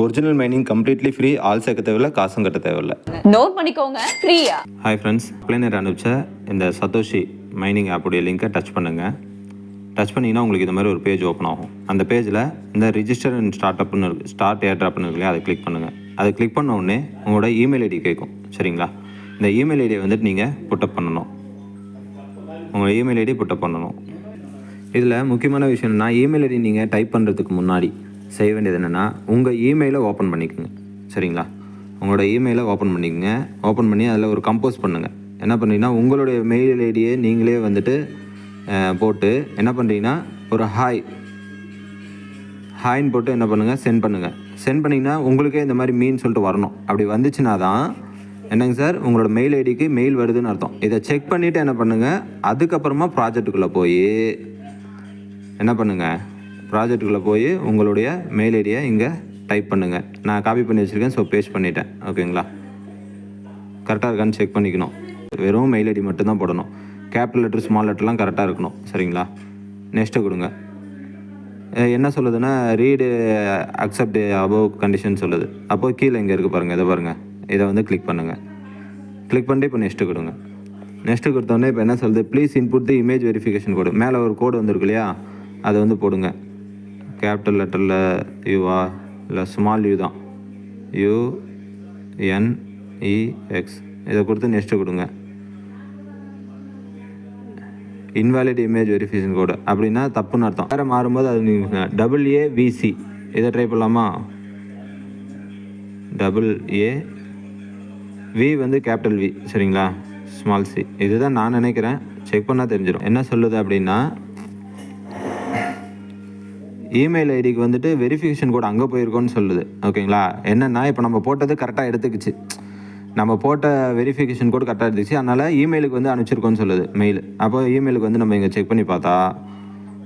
Original mining completely free ஆள் சேர்க்க தேவையில்ல காசும் கட்ட தேவையில்ல. நோட் பண்ணிக்கோங்க ஃப்ரீயா ஹாய் ஃப்ரெண்ட்ஸ் பிளேனர் அனுப்பிச்ச இந்த சத்தோஷி மைனிங் ஆப்புடைய லிங்கை டச் பண்ணுங்கள் டச் பண்ணிங்கன்னா உங்களுக்கு இந்த மாதிரி ஒரு பேஜ் ஓப்பன் ஆகும். அந்த பேஜில் இந்த ரிஜிஸ்டர் அண்ட் ஸ்டார்ட் அப்னு இருக்கு ஸ்டார்ட் ஏர் ட்ராப்னு இருக்கு இல்லையா அதை கிளிக் பண்ணுங்கள் அதை கிளிக் பண்ண உடனே உங்களோட இமெயில் ஐடி கேட்கும் சரிங்களா? இந்த இமெயில் ஐடியை வந்துட்டு நீங்கள் புட்டப் பண்ணணும். உங்கள் இமெயில் ஐடி புட்டப் பண்ணணும். இதில் முக்கியமான விஷயம் என்னன்னா இமெயில் ஐடி நீங்கள் டைப் பண்ணுறதுக்கு முன்னாடி செய்ய வேண்டியது என்னென்னா உங்கள் இமெயிலை ஓப்பன் பண்ணிக்கோங்க. சரிங்களா? உங்களோட இமெயிலை ஓப்பன் பண்ணிக்கோங்க. ஓப்பன் பண்ணி அதில் ஒரு கம்போஸ் பண்ணுங்கள் என்ன பண்ணுறீங்கன்னா உங்களுடைய மெயில் ஐடியை நீங்களே வந்துட்டு போட்டு என்ன பண்ணுறீங்கன்னா ஒரு ஹாய் ஹாய்ன்னு போட்டு என்ன பண்ணுங்கள் சென்ட் பண்ணுங்கள் சென்ட் பண்ணிங்கன்னா உங்களுக்கே இந்த மாதிரி மீன் சொல்லிட்டு வரணும். அப்படி வந்துச்சுன்னா தான் என்னங்க சார் உங்களோட மெயில் ஐடிக்கு மெயில் வருதுன்னு அர்த்தம். இதை செக் பண்ணிவிட்டு என்ன பண்ணுங்கள் அதுக்கப்புறமா ப்ராஜெக்ட்டுக்குள்ளே போய் என்ன பண்ணுங்கள் ப்ராஜெக்ட்டுக்குள்ளே போய் உங்களுடைய மெயில் ஐடியை இங்கே டைப் பண்ணுங்கள் நான் காப்பி பண்ணி வச்சுருக்கேன் ஸோ பேஸ்ட் பண்ணிட்டேன். ஓகேங்களா கரெக்டாக இருக்கான்னு செக் பண்ணிக்கணும். வெறும் மெயில் ஐடி மட்டும்தான் போடணும். கேபிட்டல் லெட்டர் ஸ்மால் லெட்டர்லாம் கரெக்டாக இருக்கணும். சரிங்களா? நெக்ஸ்ட்டு கொடுங்க. என்ன சொல்லுதுன்னா ரீடு அக்செப்ட் அபவ் கண்டிஷன் சொல்லுது. அப்போ கீழே இங்கே இருக்குது பாருங்கள் இதை பாருங்கள் இதை வந்து கிளிக் பண்ணுங்கள் கிளிக் பண்ணிட்டு இப்போ நெக்ஸ்ட்டு கொடுங்க. நெக்ஸ்ட்டு கொடுத்தோடனே இப்போ என்ன சொல்லுது? Please input the image verification code மேலே ஒரு கோடு வந்திருக்கு இல்லையா? அதை வந்து போடுங்க. கேபிட்டல் லெட்டரில் யூவா இல்லை ஸ்மால் யூ தான். யூ என் e, இதை கொடுத்து நெக்ஸ்ட்டு கொடுங்க. இன்வாலிட் இமேஜ் வெரிஃபிகேஷன் கோடு அப்படின்னா தப்புன்னு அர்த்தம். வேறு மாறும்போது அது நீங்கள் டபுள் ஏ விசி இதை ட்ரை பண்ணலாமா? டபுள் ஏ வி வந்து கேபிட்டல் வி சரிங்களா? ஸ்மால் சி இதுதான் நான் நினைக்கிறேன். செக் பண்ணால் தெரிஞ்சிடும் என்ன சொல்லுது அப்படின்னா இமெயில் ஐடிக்கு வந்துட்டு வெரிஃபிகேஷன் கோட் அங்கே போயிருக்கோன்னு சொல்லுது. ஓகேங்களா? என்னென்னா இப்போ நம்ம போட்டது கரெக்டாக எடுத்துக்கிச்சு. நம்ம போட்ட வெரிஃபிகேஷன் கோட் கரெக்டாக எடுத்துக்கிச்சு. அதனால் இமெயிலுக்கு வந்து அனுப்பிச்சிருக்கோன்னு சொல்லுது மெயில் அப்போ இமெயிலுக்கு வந்து நம்ம இங்கே செக் பண்ணி பார்த்தா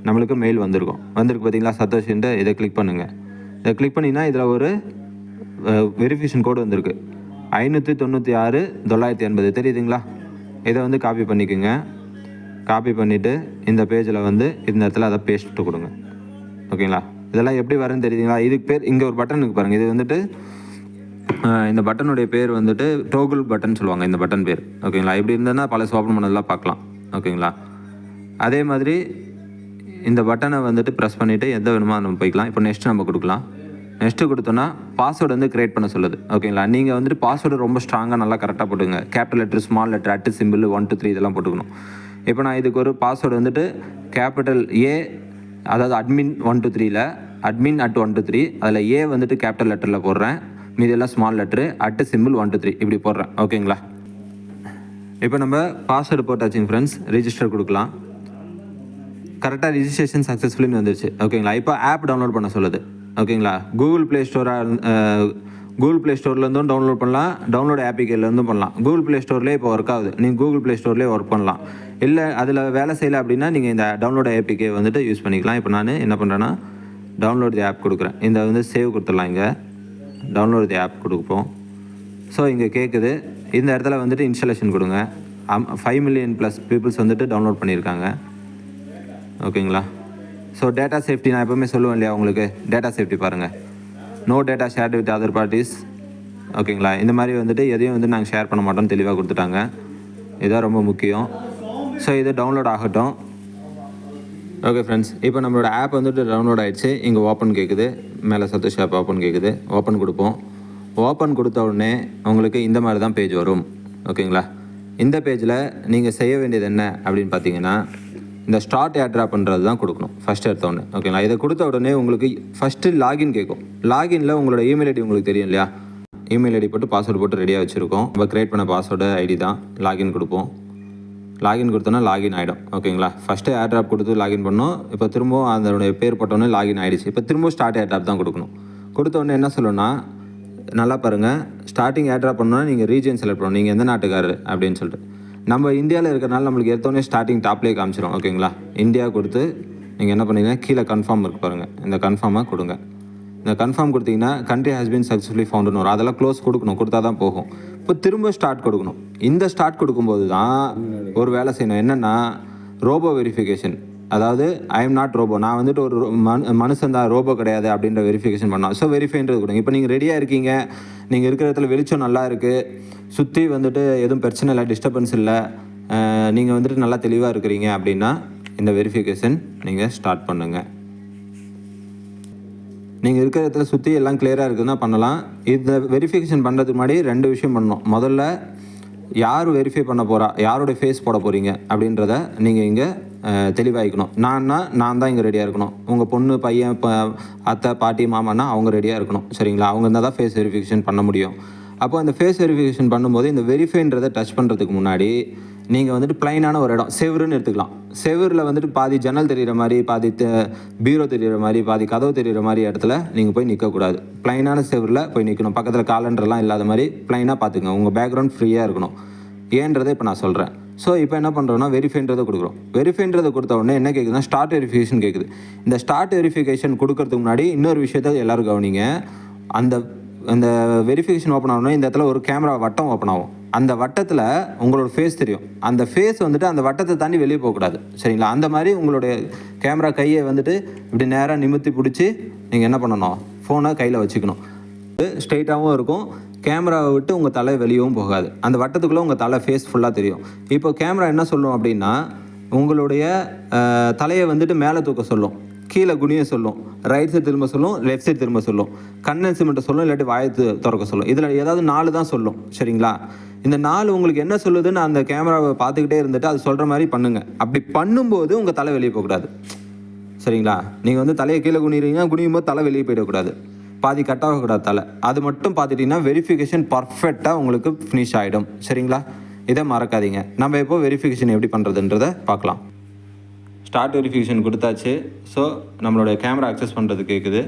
நம்மளுக்கு மெயில் வந்திருக்கும். வந்திருக்கு பார்த்தீங்களா சத்தோஷன்ட்டு இதை கிளிக் பண்ணுங்கள் இதை கிளிக் பண்ணிங்கன்னா இதில் ஒரு வெரிஃபிகேஷன் கோடு வந்திருக்கு. ஐநூற்றி தொண்ணூற்றி ஆறு தொள்ளாயிரத்தி எண்பது. தெரியுதுங்களா? இதை வந்து காப்பி பண்ணிக்கோங்க. காப்பி பண்ணிவிட்டு இந்த பேஜில் வந்து இந்த இடத்துல அதை பேஸ்ட்டு கொடுங்க. ஓகேங்களா? இதெல்லாம் எப்படி வரும்னு தெரியுதுங்களா? இதுக்கு பேர் இங்கே ஒரு பட்டன் இருக்கு பாருங்கள் இது வந்துட்டு இந்த பட்டனுடைய பேர் வந்துட்டு டோகுல் பட்டன் சொல்லுவாங்க இந்த பட்டன் பேர். ஓகேங்களா? இப்படி இருந்ததுன்னா பல ஓப்பன் பண்ணதெல்லாம் பார்க்கலாம். ஓகேங்களா? அதே மாதிரி இந்த பட்டனை வந்துட்டு ப்ரெஸ் பண்ணிவிட்டு எந்த வேணுமோ நம்ம போய்க்கலாம். இப்போ நெக்ஸ்ட் நம்ம கொடுக்கலாம். நெக்ஸ்ட்டு கொடுத்தோன்னா பாஸ்வேர்டு வந்து க்ரியேட் பண்ண சொல்லுது. ஓகேங்களா? நீங்கள் வந்துட்டு பாஸ்வேர்டு ரொம்ப ஸ்ட்ராங்காக நல்லா கரெக்டாக போட்டுங்க capital letter small letter at simple one two three இதெல்லாம் போட்டுக்கணும். இப்போ நான் இதுக்கு ஒரு பாஸ்வேர்டு வந்துட்டு கேபிட்டல் ஏ அதாவது அட்மின் ஒன் டூ த்ரீல admin at one two three அதில் ஏ வந்துட்டு கேபிட்டல் லெட்டரில் போடுறேன். மீதெல்லாம் small letter at simple one two three இப்படி போடுறேன். ஓகேங்களா இப்போ நம்ம பாஸ்வேர்டு போட்டாச்சுங்க ஃப்ரெண்ட்ஸ் ரிஜிஸ்டர் கொடுக்கலாம். கரெக்டாக ரிஜிஸ்ட்ரேஷன் சக்ஸஸ்ஃபுல்லின்னு வந்துருச்சு. ஓகேங்களா இப்போ ஆப் டவுன்லோட் பண்ண சொல்லுது. ஓகேங்களா கூகுள் ப்ளே ஸ்டோராக கூகுள் ப்ளே ஸ்டோர்லேருந்தும் டவுன்லோட் பண்ணலாம். டவுன்லோட் ஆப்பிகேலேருந்தும் பண்ணலாம். கூகுள் ப்ளே ஸ்டோர்லேயே இப்போ ஒர்க் ஆகுது. நீங்கள் கூகுள் ப்ளே ஸ்டோர்லேயே ஒர்க் பண்ணலாம். இல்லை அதில் வேலை செய்யலை அப்படின்னா நீங்கள் இந்த டவுன்லோட் ஆப்பிக்கே வந்துட்டு யூஸ் பண்ணிக்கலாம். இப்போ நான் என்ன பண்ணுறேன்னா டவுன்லோட் தி ஆப் கொடுக்குறேன். இந்த வந்து சேவ் கொடுத்துடலாம் இங்கே. டவுன்லோட் தி ஆப் கொடுப்போம். ஸோ இங்கே கேட்குது இந்த இடத்துல வந்துட்டு இன்ஸ்டாலேஷன் கொடுங்க. Um five million plus peoples வந்துட்டு டவுன்லோட் பண்ணியிருக்காங்க. ஓகேங்களா ஸோ டேட்டா சேஃப்டி நான் எப்போவுமே சொல்லுவேன் இல்லையா உங்களுக்கு? டேட்டா சேஃப்டி பாருங்கள் no data shared with other parties ஓகேங்களா இந்த மாதிரி வந்துட்டு எதையும் வந்து நாங்கள் ஷேர் பண்ண மாட்டோம்னு தெளிவாக கொடுத்துட்டாங்க. இதுதான் ரொம்ப முக்கியம். ஸோ இது டவுன்லோட் ஆகட்டும். ஓகே ஃப்ரெண்ட்ஸ் இப்போ நம்மளோட ஆப் வந்துட்டு டவுன்லோட் ஆகிடுச்சு இங்கே ஓப்பன் கேட்குது மேலே சத்தோஷ் ஆப் ஓப்பன் கேட்குது ஓப்பன் கொடுப்போம். ஓப்பன் கொடுத்த உடனே உங்களுக்கு இந்த மாதிரி தான் பேஜ் வரும் ஓகேங்களா இந்த பேஜில் நீங்கள் செய்ய வேண்டியது என்ன அப்படின்னு பார்த்தீங்கன்னா இந்த ஸ்டார்ட் ஏட்ரா பண்ணுறது தான் கொடுக்கணும். ஃபஸ்ட் எடுத்த உடனே. ஓகேங்களா இதை கொடுத்த உடனே உங்களுக்கு ஃபஸ்ட்டு லாகின் கேட்கும். லாகின்ல உங்களோட இமெயில் ஐடி உங்களுக்கு தெரியும் இல்லையா? இமெயில் ஐடி போட்டு பாஸ்வேர்டு போட்டு ரெடியாக வச்சுருக்கோம். நம்ம கிரியேட் பண்ண பாஸ்வேர்டு ஐடி தான் லாகின் கொடுப்போம். லாகின் கொடுத்தோன்னா லாகின் ஆகிடும் ஓகேங்களா ஃபஸ்ட்டு ஏர்ட்ராப் கொடுத்து லாகின் பண்ணோம். இப்போ திரும்பவும் அதனுடைய பேர் போட்டோன்னே லாகின் ஆகிடுச்சு இப்போ திரும்பவும் ஸ்டார்ட் ஏட்ராப் தான் கொடுக்கணும். கொடுத்த உடனே என்ன சொல்லணும்னா நல்லா பாருங்கள் ஸ்டார்டிங் ஏட்ராப் பண்ணோன்னா நீங்கள் ரீஜன் செலக்ட் பண்ணணும். நீங்கள் எந்த நாட்டுக்காரர் அப்படின்னு சொல்லிட்டு. நம்ம இந்தியாவில் இருக்கிறனால நம்மளுக்கு எடுத்தோடனே ஸ்டார்டிங் டாப்லேயே காமிச்சிடும் ஓகேங்களா இந்தியா கொடுத்து நீங்கள் என்ன பண்ணீங்கன்னா கீழே கன்ஃபார்ம் இருக்கு பாருங்கள் இந்த கன்ஃபார்மாக கொடுங்க. இந்த கன்ஃபார்ம் கொடுத்தீங்கன்னா கண்ட்ரி ஹஸ் சக்ஸஸ்ஃபுல்லி ஃபவுண்டுன்னு வரும். அதெல்லாம் க்ளோஸ் கொடுக்கணும் கொடுத்தா தான் போகும். இப்போ திரும்ப ஸ்டார்ட் கொடுக்கணும். இந்த ஸ்டார்ட் கொடுக்கும்போது தான் ஒரு வேலை செய்யணும். என்னென்னா ரோபோ வெரிஃபிகேஷன் அதாவது ஐ எம் நாட் ரோபோ நான் வந்துட்டு ஒரு ரோ- மனு மனுஷன் தான் ரோபோ கிடையாது அப்படின்ற வெரிஃபிகேஷன் பண்ணோம். ஸோ வெரிஃபைன்றது கொடுங்க. இப்போ நீங்கள் ரெடியாக இருக்கீங்க. நீங்கள் இருக்கிற இடத்துல வெளிச்சம் நல்லா இருக்குது சுற்றி வந்துட்டு எதுவும் பிரச்சனை இல்லை டிஸ்டர்பன்ஸ் இல்லை. நீங்கள் வந்துட்டு நல்லா தெளிவாக இருக்கிறீங்க அப்படின்னா இந்த வெரிஃபிகேஷன் நீங்கள் ஸ்டார்ட் பண்ணுங்கள் நீங்கள் இருக்கிற இடத்துல சுற்றி எல்லாம் கிளியராக இருக்குதுன்னா பண்ணலாம். இந்த வெரிஃபிகேஷன் பண்ணுறதுக்கு முன்னாடி ரெண்டு விஷயம் பண்ணணும். முதல்ல யார் வெரிஃபை பண்ண போகிறா யாரோட ஃபேஸ் போட போகிறீங்க அப்படின்றத நீங்கள் இங்கே தெளிவாகிக்கணும் நான்னா நான் தான் இங்கே ரெடியாக இருக்கணும். உங்கள் பொண்ணு பையன் இப்போ அத்தை பாட்டி மாமான்னா அவங்க ரெடியாக இருக்கணும். சரிங்களா? அவங்க இருந்தால் தான் ஃபேஸ் வெரிஃபிகேஷன் பண்ண முடியும். அப்போ அந்த ஃபேஸ் வெரிஃபிகேஷன் பண்ணும்போது இந்த வெரிஃபைன்றதை டச் பண்ணுறதுக்கு முன்னாடி நீங்கள் வந்துட்டு பிளைனான ஒரு இடம். செவருன்னு எடுத்துக்கலாம். செவரில் வந்துட்டு பாதி ஜன்னல் தெரிகிற மாதிரி பாதி த- பீரோ தெரிகிற மாதிரி பாதி கதவு தெரிகிற மாதிரி இடத்துல நீங்கள் போய் நிற்கக்கூடாது பிளைனான செவரில் போய் நிற்கணும் பக்கத்தில் காலண்டர்லாம் இல்லாத மாதிரி பிளைனாக பார்த்துங்க உங்கள் பேக்ரவுண்ட் ஃப்ரீயாக இருக்கணும். ஏன்றதை இப்போ நான் சொல்கிறேன் ஸோ இப்போ என்ன பண்ணுறோம்னா வெரிஃபைன்றதை கொடுக்குறோம். வெரிஃபைன்றதை கொடுத்த உடனே என்ன கேட்குதுன்னா ஸ்டார்ட் வெரிஃபிகேஷன் கேட்குது இந்த ஸ்டார்ட் வெரிஃபிகேஷன் கொடுக்கறதுக்கு முன்னாடி இன்னொரு விஷயத்த எல்லோரும் கவனிங்க. அந்த அந்த வெரிஃபிகேஷன் ஓப்பன் ஆகணும்னா இந்த இடத்துல ஒரு கேமரா வட்டம் ஓப்பன் ஆகும். அந்த வட்டத்தில் உங்களோட ஃபேஸ் தெரியும். அந்த ஃபேஸ் வந்துட்டு அந்த வட்டத்தை தாண்டி வெளியே போகக்கூடாது. சரிங்களா? அந்த மாதிரி உங்களுடைய கேமரா கையை வந்துட்டு இப்படி நேராக நிமித்தி பிடிச்சி நீங்கள் என்ன பண்ணணும்? ஃபோனை கையில் வச்சுக்கணும். ஸ்ட்ரைட்டாகவும் இருக்கும். கேமராவை விட்டு உங்கள் தலை வெளியவும் போகாது. அந்த வட்டத்துக்குள்ளே உங்கள் தலை ஃபேஸ் ஃபுல்லாக தெரியும். இப்போ கேமரா என்ன சொல்லும் அப்படின்னா உங்களுடைய தலையை வந்துட்டு மேலே தூக்க சொல்லும். கீழே குனிய சொல்லும். ரைட் சைடு திரும்ப சொல்லும் லெஃப்ட் சைடு திரும்ப சொல்லும். கண்ணை சிமெண்ட்டை சொல்லும் இல்லாட்டி வாயத்து திறக்க சொல்லும். இதில் ஏதாவது நாலு தான் சொல்லும். சரிங்களா? இந்த நாலு உங்களுக்கு என்ன சொல்லுதுன்னு அந்த கேமராவை பார்த்துக்கிட்டே இருந்துட்டு அது சொல்கிற மாதிரி பண்ணுங்கள் அப்படி பண்ணும்போது உங்கள் தலை வெளியே போகக்கூடாது. சரிங்களா? நீங்கள் வந்து தலையை கீழே குனிறீங்கன்னா குனியும் போது தலை வெளியே போயிடக்கூடாது. பாதி கட் ஆகக்கூடாது தலை. அது மட்டும் பார்த்துட்டிங்கன்னா வெரிஃபிகேஷன் பர்ஃபெக்டாக உங்களுக்கு ஃபினிஷ் ஆகிடும் சரிங்களா? இதை மறக்காதீங்க. நம்ம இப்போ வெரிஃபிகேஷன் எப்படி பண்ணுறதுன்றதை பார்க்கலாம். ஸ்டார்ட் வெரிஃபிகேஷன் கொடுத்தாச்சு. ஸோ நம்மளோட கேமரா அக்சஸ் பண்ணுறது கேட்குது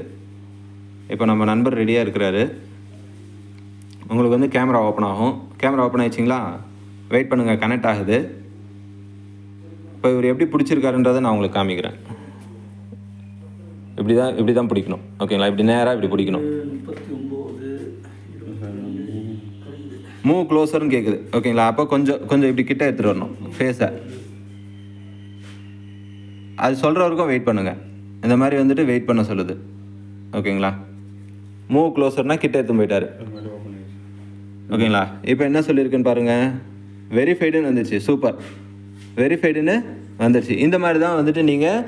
இப்போ நம்ம நண்பர் ரெடியாக இருக்கிறாரு. உங்களுக்கு வந்து கேமரா ஓப்பன் ஆகும். கேமரா ஓப்பன் ஆயிடுச்சிங்களா? வெயிட் பண்ணுங்கள் கனெக்ட் ஆகுது. இப்போ இவர் எப்படி பிடிச்சிருக்காருன்றதை நான் உங்களுக்கு காமிக்கிறேன். இப்படி தான் இப்படி தான் பிடிக்கணும். ஓகேங்களா? இப்படி நேராக இப்படி பிடிக்கணும். மூவ் க்ளோசர்னு கேட்குது ஓகேங்களா? அப்போ கொஞ்சம் கொஞ்சம் இப்படி கிட்ட எடுத்துகிட்டு வரணும். ஃபேஸை அது சொல்கிற வரைக்கும் வெயிட் பண்ணுங்கள் இந்த மாதிரி வந்துட்டு வெயிட் பண்ண சொல்லுது. ஓகேங்களா? மூவ் க்ளோஸர்னால் கிட்ட எடுத்து போயிட்டாரு. ஓகேங்களா? இப்போ என்ன சொல்லியிருக்குன்னு பாருங்கள் வெரிஃபைடுன்னு வந்துச்சு. சூப்பர் வெரிஃபைடுன்னு வந்துடுச்சு இந்த மாதிரி தான் வந்துட்டு நீங்கள்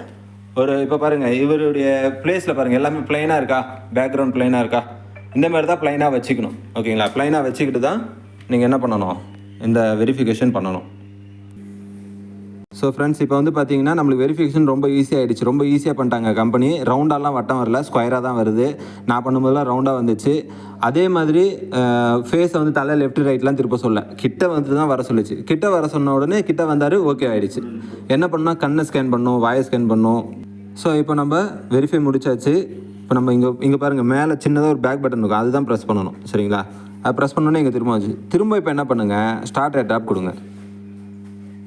ஒரு இப்போ பாருங்கள் இவருடைய பிளேஸில் பாருங்கள் எல்லாமே ப்ளைனாக இருக்கா? பேக்ரவுண்ட் ப்ளைனாக இருக்கா? இந்த மாதிரி தான் ப்ளைனாக வச்சுக்கணும். ஓகேங்களா? ப்ளைனாக வச்சுக்கிட்டு தான் நீங்கள் என்ன பண்ணணும்? இந்த வெரிஃபிகேஷன் பண்ணணும். ஸோ ஃப்ரெண்ட்ஸ் இப்போ வந்து பார்த்தீங்கன்னா நம்மளுக்கு வெரிஃபிகேஷன் ரொம்ப ஈஸியாகிடுச்சு ரொம்ப ஈஸியாக பண்ணிட்டாங்க கம்பெனி ரவுண்டாலாம் வட்டம் வரல. ஸ்கொயராக தான் வருது. நான் பண்ணும்போதெல்லாம் ரவுண்டாக வந்துச்சு. அதே மாதிரி ஃபேஸை வந்து தலை லெஃப்ட் ரைட்லாம் திருப்ப சொல்ல. கிட்ட வந்து தான் வர சொல்லிச்சு. கிட்ட வர சொன்ன உடனே கிட்ட வந்தார் ஓகே ஆகிடுச்சு என்ன பண்ணால் கண்ணை ஸ்கேன் பண்ணும் வாயை ஸ்கேன் பண்ணும். ஸோ இப்போ நம்ம வெரிஃபை முடிச்சாச்சு. இப்போ நம்ம இங்கே இங்கே பாருங்கள் மேலே சின்னதாக ஒரு பேக் பட்டன் இருக்கும். அதுதான் ப்ரெஸ் பண்ணணும். சரிங்களா? அது ப்ரெஸ் பண்ணோன்னே இங்கே திரும்ப வச்சு திரும்ப இப்போ என்ன பண்ணுங்கள் ஸ்டார்ட் ஏர் கொடுங்க.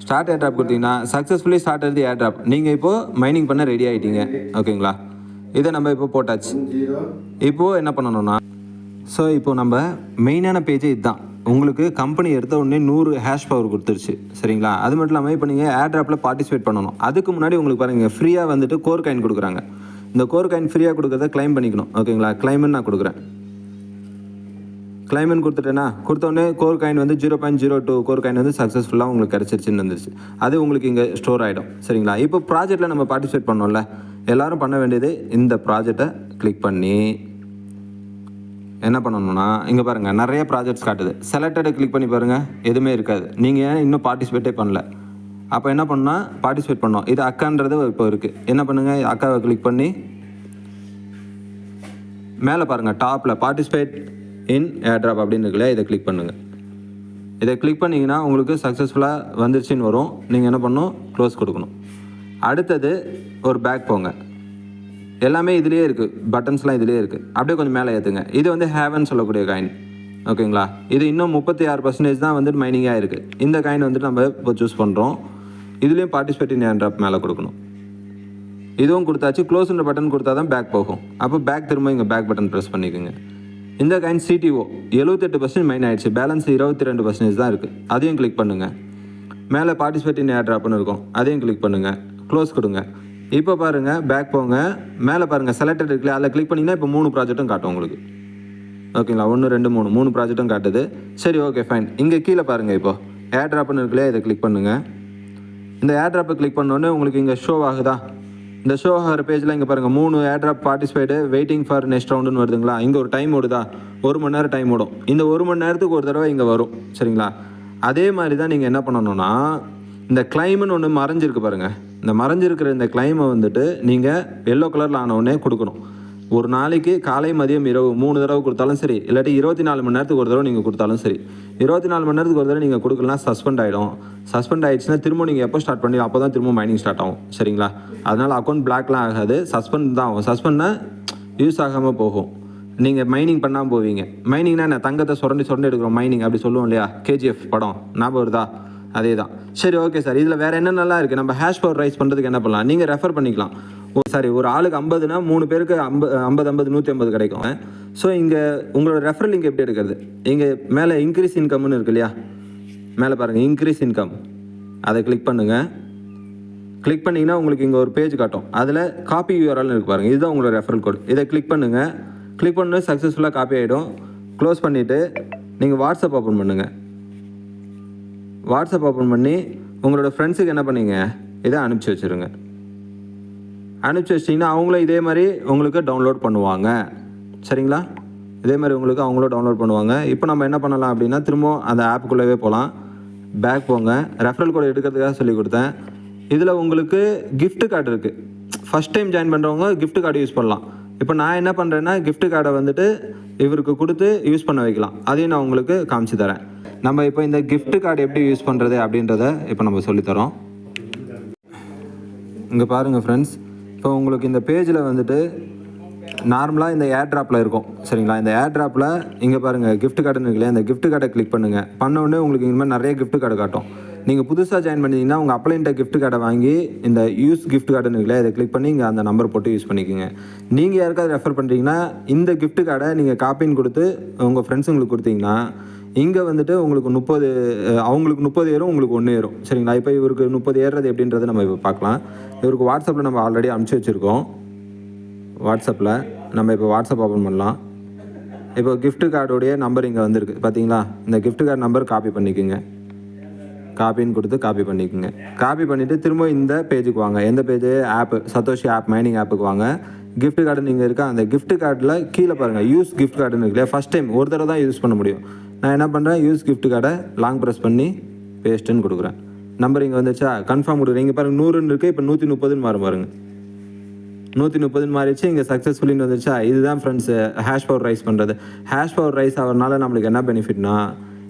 ஸ்டார்ட் ஏர் ட்ராப் கொடுத்தீங்கன்னா சக்ஸஸ்ஃபுல்லி ஸ்டார்ட் ஆகுது ஏர் ட்ராப் நீங்கள் இப்போது மைனிங் பண்ண ரெடி ஆகிட்டீங்க ஓகேங்களா இதை நம்ம இப்போ போட்டாச்சு. இப்போது என்ன பண்ணணும்னா ஸோ இப்போ நம்ம மெயினான பேஜே இதுதான். உங்களுக்கு கம்பெனி எடுத்த உடனே நூறு ஹேஷ் பவர் கொடுத்துருச்சு. சரிங்களா? அது மட்டும் இல்லாமல் இப்போ நீங்கள் ஏர் ட்ராப்பில் பார்ட்டிசிபேட் பண்ணணும். அதுக்கு முன்னாடி உங்களுக்கு பாருங்கள் ஃப்ரீயாக வந்துட்டு கோர் காயின் கொடுக்குறாங்க. இந்த கோர் காயின் ஃப்ரீயாக கொடுக்குறத க்ளைம் பண்ணிக்கணும். ஓகேங்களா கிளைம்னு நான் கொடுக்குறேன். கிளைமன் கொடுத்துட்டேன்னா கொடுத்தோடனே கோர் காயின் வந்து zero point zero two core coin வந்து சக்ஸஸ்ஃபுல்லாக உங்களுக்கு கிடச்சிருச்சுன்னு வந்துருச்சு அது உங்களுக்கு இங்கே ஸ்டோர் ஆகிடும் சரிங்களா? இப்போ ப்ராஜெக்ட்டில் நம்ம பார்ட்டிசிபேட் பண்ணோம்ல. எல்லாரும் பண்ண வேண்டியது இந்த ப்ராஜெக்டை கிளிக் பண்ணி என்ன பண்ணணும்னா இங்கே பாருங்கள் நிறைய ப்ராஜெக்ட்ஸ் காட்டுது. செலக்டடை கிளிக் பண்ணி பாருங்கள் எதுவுமே இருக்காது. நீங்கள் ஏன் இன்னும் பார்ட்டிசிபேட்டே பண்ணல? அப்போ என்ன பண்ணால் பார்ட்டிசிபேட் பண்ணோம். இது அக்கான்றது இப்போ இருக்குது என்ன பண்ணுங்கள் அக்காவை கிளிக் பண்ணி மேலே பாருங்கள் டாப்பில் பார்ட்டிசிபேட் இன் ஏர்ட்ராப் அப்படின்னு இருக்குல்ல இதை கிளிக் பண்ணுங்கள் இதை கிளிக் பண்ணிங்கன்னா உங்களுக்கு சக்ஸஸ்ஃபுல்லாக வந்துருச்சுன்னு வரும். நீங்கள் என்ன பண்ணணும்? க்ளோஸ் கொடுக்கணும். அடுத்தது ஒரு பேக் போங்க. எல்லாமே இதுலேயே இருக்குது பட்டன்ஸ்லாம் இதுலேயே இருக்குது அப்படியே கொஞ்சம் மேலே ஏற்றுங்க இது வந்து ஹேவன் சொல்லக்கூடிய காயின் ஓகேங்களா இது இன்னும் முப்பத்தி ஆறு பர்சன்டேஜ் தான் வந்துட்டு மைனிங்காக இருக்குது இந்த காயின் வந்துட்டு நம்ம இப்போ சூஸ் பண்ணுறோம் இதுலேயும் பார்ட்டிசிபேட் இன் ஏர்ட்ராப் மேலே கொடுக்கணும். இதுவும் கொடுத்தாச்சு. க்ளோஸ்ன்ற பட்டன் கொடுத்தா தான் பேக் போகும். அப்போ பேக் திரும்ப இங்கே பேக் பட்டன் ப்ரெஸ் பண்ணிக்கோங்க. இந்த கைண்ட் சிடிஓ எழுபத்தெட்டு பர்சன்ட் மைன் ஆயிடுச்சு. பேலன்ஸ் இருபத்தி ரெண்டு பர்சன்டேஜ் தான் இருக்குது அதையும் கிளிக் பண்ணுங்கள் மேலே பார்ட்டிசிபேட் இன் ஏர் ட்ராப்னு இருக்கும். அதையும் கிளிக் பண்ணுங்கள் க்ளோஸ் கொடுங்க. இப்போ பாருங்கள் பேக் போங்க. மேலே பாருங்கள் செலக்டட் இருக்குல்ல அதில் கிளிக் பண்ணிங்கன்னா இப்போ மூணு ப்ராஜெக்ட்டும் காட்டும் உங்களுக்கு. ஓகேங்களா ஒன்று ரெண்டு மூணு. மூணு ப்ராஜெக்ட்டும் காட்டுது. சரி ஓகே ஃபைன் இங்கே கீழே பாருங்கள் இப்போ. ஏர் ட்ராப்னு இருக்குல்ல இதை கிளிக் பண்ணுங்கள் இந்த ஏர் ட்ராப்பை கிளிக் பண்ணோன்னே உங்களுக்கு இங்கே ஷோ ஆகுதா? இந்த ஷோ ஆகிற பேஜில் இங்கே பாருங்கள் மூணு air participate waiting for next ரவுண்டுன்னு வருதுங்களா? இங்கே ஒரு டைம் ஓடுதா? ஒரு மணி நேரம் டைம் ஓடும். இந்த ஒரு மணி நேரத்துக்கு ஒரு தடவை இங்கே வரும் சரிங்களா? அதே மாதிரி தான் நீங்கள் என்ன பண்ணணும்னா இந்த கிளைம்னு ஒன்று மறைஞ்சிருக்கு பாருங்கள் இந்த மறைஞ்சிருக்கிற இந்த கிளைமை வந்துட்டு நீங்கள் எல்லோ கலரில் ஆனவுடனே கொடுக்கணும். ஒரு நாளைக்கு காலை மதியம் இரவு மூணு தடவை கொடுத்தாலும் சரி இல்லாட்டி இருபத்தி நாலு மணி நேரத்துக்கு ஒரு தடவை நீங்கள் கொடுத்தாலும் சரி இருபத்தி நாலு மணி நேரத்துக்கு ஒரு தடவை நீங்கள் கொடுக்கலாம் சஸ்பெண்ட் ஆகிடும் சஸ்பெண்ட் ஆயிடுச்சுன்னா திரும்ப நீங்கள் எப்போ ஸ்டார்ட் பண்ணி அப்போ தான் திரும்ப மைனிங் ஸ்டார்ட் ஆகும். சரிங்களா? அதனால் அக்கௌண்ட் பிளாக்லாம் ஆகாது. சஸ்பெண்ட் தான் ஆகும். சஸ்பெண்ட்னா யூஸ் ஆகாமல் போகும். நீங்கள் மைனிங் பண்ணாமல் போவீங்க. மைனிங்னா என்ன? தங்கத்தை சுரண்டி சுரண்டி எடுக்கிறோம். மைனிங் அப்படி சொல்லுவோம் இல்லையா? கேஜிஎஃப் படம். ஞாபகம் வருதா? அதே தான் சரி ஓகே சார் இதில் வேறு என்னென்னலாம் இருக்குது நம்ம ஹேஷ் பவர் ரைஸ் பண்ணுறதுக்கு என்ன பண்ணலாம்? நீங்கள் ரெஃபர் பண்ணிக்கலாம். ஓ சாரி ஒரு ஆளுக்கு ஐம்பதுனா மூணு பேருக்கு ஐம்பது ஐம்பது ஐம்பது நூற்றி ஐம்பது கிடைக்கும். ஸோ இங்கே உங்களோட ரெஃபரல் லிங்க் எப்படி எடுக்கிறது? இங்கே மேலே இன்க்ரீஸ் இன்கம்னு இருக்கு இல்லையா? மேலே பாருங்கள் இன்க்ரீஸ் இன்கம் அதை கிளிக் பண்ணுங்கள் கிளிக் பண்ணிங்கன்னா உங்களுக்கு இங்கே ஒரு பேஜ் காட்டும். அதில் காப்பி யூஆர்எல்னு இருக்கு பாருங்கள் இதுதான் உங்களோட ரெஃபரல் கோட் இதை கிளிக் பண்ணுங்கள் கிளிக் பண்ணு சக்ஸஸ்ஃபுல்லாக காப்பி ஆகிடும் க்ளோஸ் பண்ணிவிட்டு நீங்கள் வாட்ஸ்அப் ஓப்பன் பண்ணுங்கள் வாட்ஸ்அப் ஓப்பன் பண்ணி உங்களோட ஃப்ரெண்ட்ஸுக்கு என்ன பண்ணீங்க? இதை அனுப்பிச்சி வச்சுருங்க. அனுப்பிச்சி வச்சிட்டிங்கன்னா அவங்களும் இதே மாதிரி உங்களுக்கு டவுன்லோட் பண்ணுவாங்க. சரிங்களா? இதே மாதிரி உங்களுக்கு அவங்களும் டவுன்லோட் பண்ணுவாங்க. இப்போ நம்ம என்ன பண்ணலாம் அப்படின்னா திரும்பவும் அந்த ஆப்புக்குள்ளேவே போகலாம். பேக் போங்க. ரெஃபரல் கோட் எடுக்கிறதுக்காக சொல்லி கொடுத்தேன். இதில் உங்களுக்கு கிஃப்ட்டு கார்டு இருக்குது ஃபஸ்ட் டைம் ஜாயின் பண்ணுறவங்க கிஃப்ட் கார்டு யூஸ் பண்ணலாம். இப்போ நான் என்ன பண்ணுறேன்னா கிஃப்ட் கார்டை வந்துட்டு இவருக்கு கொடுத்து யூஸ் பண்ண வைக்கலாம். அதையும் நான் உங்களுக்கு காமிச்சு தரேன். நம்ம இப்போ இந்த கிஃப்ட் கார்டு எப்படி யூஸ் பண்ணுறது அப்படின்றத இப்போ நம்ம சொல்லித்தரோம். இங்கே பாருங்கள் ஃப்ரெண்ட்ஸ் இப்போ உங்களுக்கு இந்த பேஜில் வந்துட்டு நார்மலாக இந்த ஏர் ட்ராப்பில் இருக்கும். சரிங்களா? இந்த ஏர் ட்ராப்பில் இங்கே பாருங்கள் கிஃப்ட் கார்டுன்னு இருக்கு இந்த கிஃப்ட் கார்டை கிளிக் பண்ணுங்கள் பண்ண உடனே உங்களுக்கு இந்த மாதிரி நிறைய கிஃப்ட் கார்டு காட்டும். நீங்கள் புதுசாக ஜாயின் பண்ணிங்கன்னா உங்கள் அப்ளைன்ட்ட கிஃப்ட் கார்டை வாங்கி இந்த யூஸ் கிஃப்ட் கார்டுன்னு இதை கிளிக் பண்ணி இங்கே அந்த நம்பர் போட்டு யூஸ் பண்ணிக்கோங்க. நீங்கள் யாருக்காவது ரெஃபர் பண்ணுறீங்கன்னா இந்த கிஃப்ட் கார்டை நீங்கள் காப்பின்னு கொடுத்து உங்கள் ஃப்ரெண்ட்ஸுங்களுக்கு கொடுத்தீங்கன்னா இங்கே வந்துட்டு உங்களுக்கு முப்பது அவங்களுக்கு முப்பது ஏறும் உங்களுக்கு ஒன்று ஏறும். சரிங்களா? இப்போ இவருக்கு முப்பது ஏறுறது எப்படின்றத நம்ம இப்போ பார்க்கலாம். இவருக்கு வாட்ஸ்அப்பில் நம்ம ஆல்ரெடி அனுப்பிச்சி வச்சுருக்கோம். வாட்ஸ்அப்பில் நம்ம இப்போ வாட்ஸ்அப் ஓப்பன் பண்ணலாம். இப்போ கிஃப்ட்டு கார்டுடைய நம்பர் இங்கே வந்திருக்கு. பார்த்தீங்களா இந்த கிஃப்ட் கார்டு நம்பர் காப்பி பண்ணிக்கோங்க. காப்பின்னு கொடுத்து காப்பி பண்ணிக்கோங்க. காப்பி பண்ணிவிட்டு திரும்ப இந்த பேஜுக்கு வாங்க. எந்த page app Satoshi app mining ஆப்புக்கு வாங்க. கிஃப்ட் கார்டு நீங்கள் இருக்கா? அந்த கிஃப்ட் கார்டில் கீழே பாருங்கள் யூஸ் கிஃப்ட் கார்டுன்னு இருக்கு இல்லையா? ஃபஸ்ட் டைம் ஒரு தடவை தான் யூஸ் பண்ண முடியும். நான் என்ன பண்ணுறேன் யூஸ் கிஃப்ட் கார்டை லாங் ப்ரெஸ் பண்ணி பேஸ்ட்டுன்னு கொடுக்குறேன். நம்பர் இங்கே வந்துச்சா? கன்ஃபார்ம் கொடுக்குறேன். இங்கே பாருங்கள் நூறுன்னு இருக்குது இப்போ நூற்றி முப்பதுன்னு மாறும் பாருங்க. நூற்றி முப்பதுன்னு மாறிச்சு இங்கே சக்ஸஸ்ஃபுல்லின்னு வந்துச்சா? இதுதான் ஃப்ரெண்ட்ஸு ஹேஷ் பவர் ரைஸ் பண்ணுறது ஹேஷ் பவர் ரைஸ் ஆகிறனால நம்மளுக்கு என்ன பெனிஃபிட்னா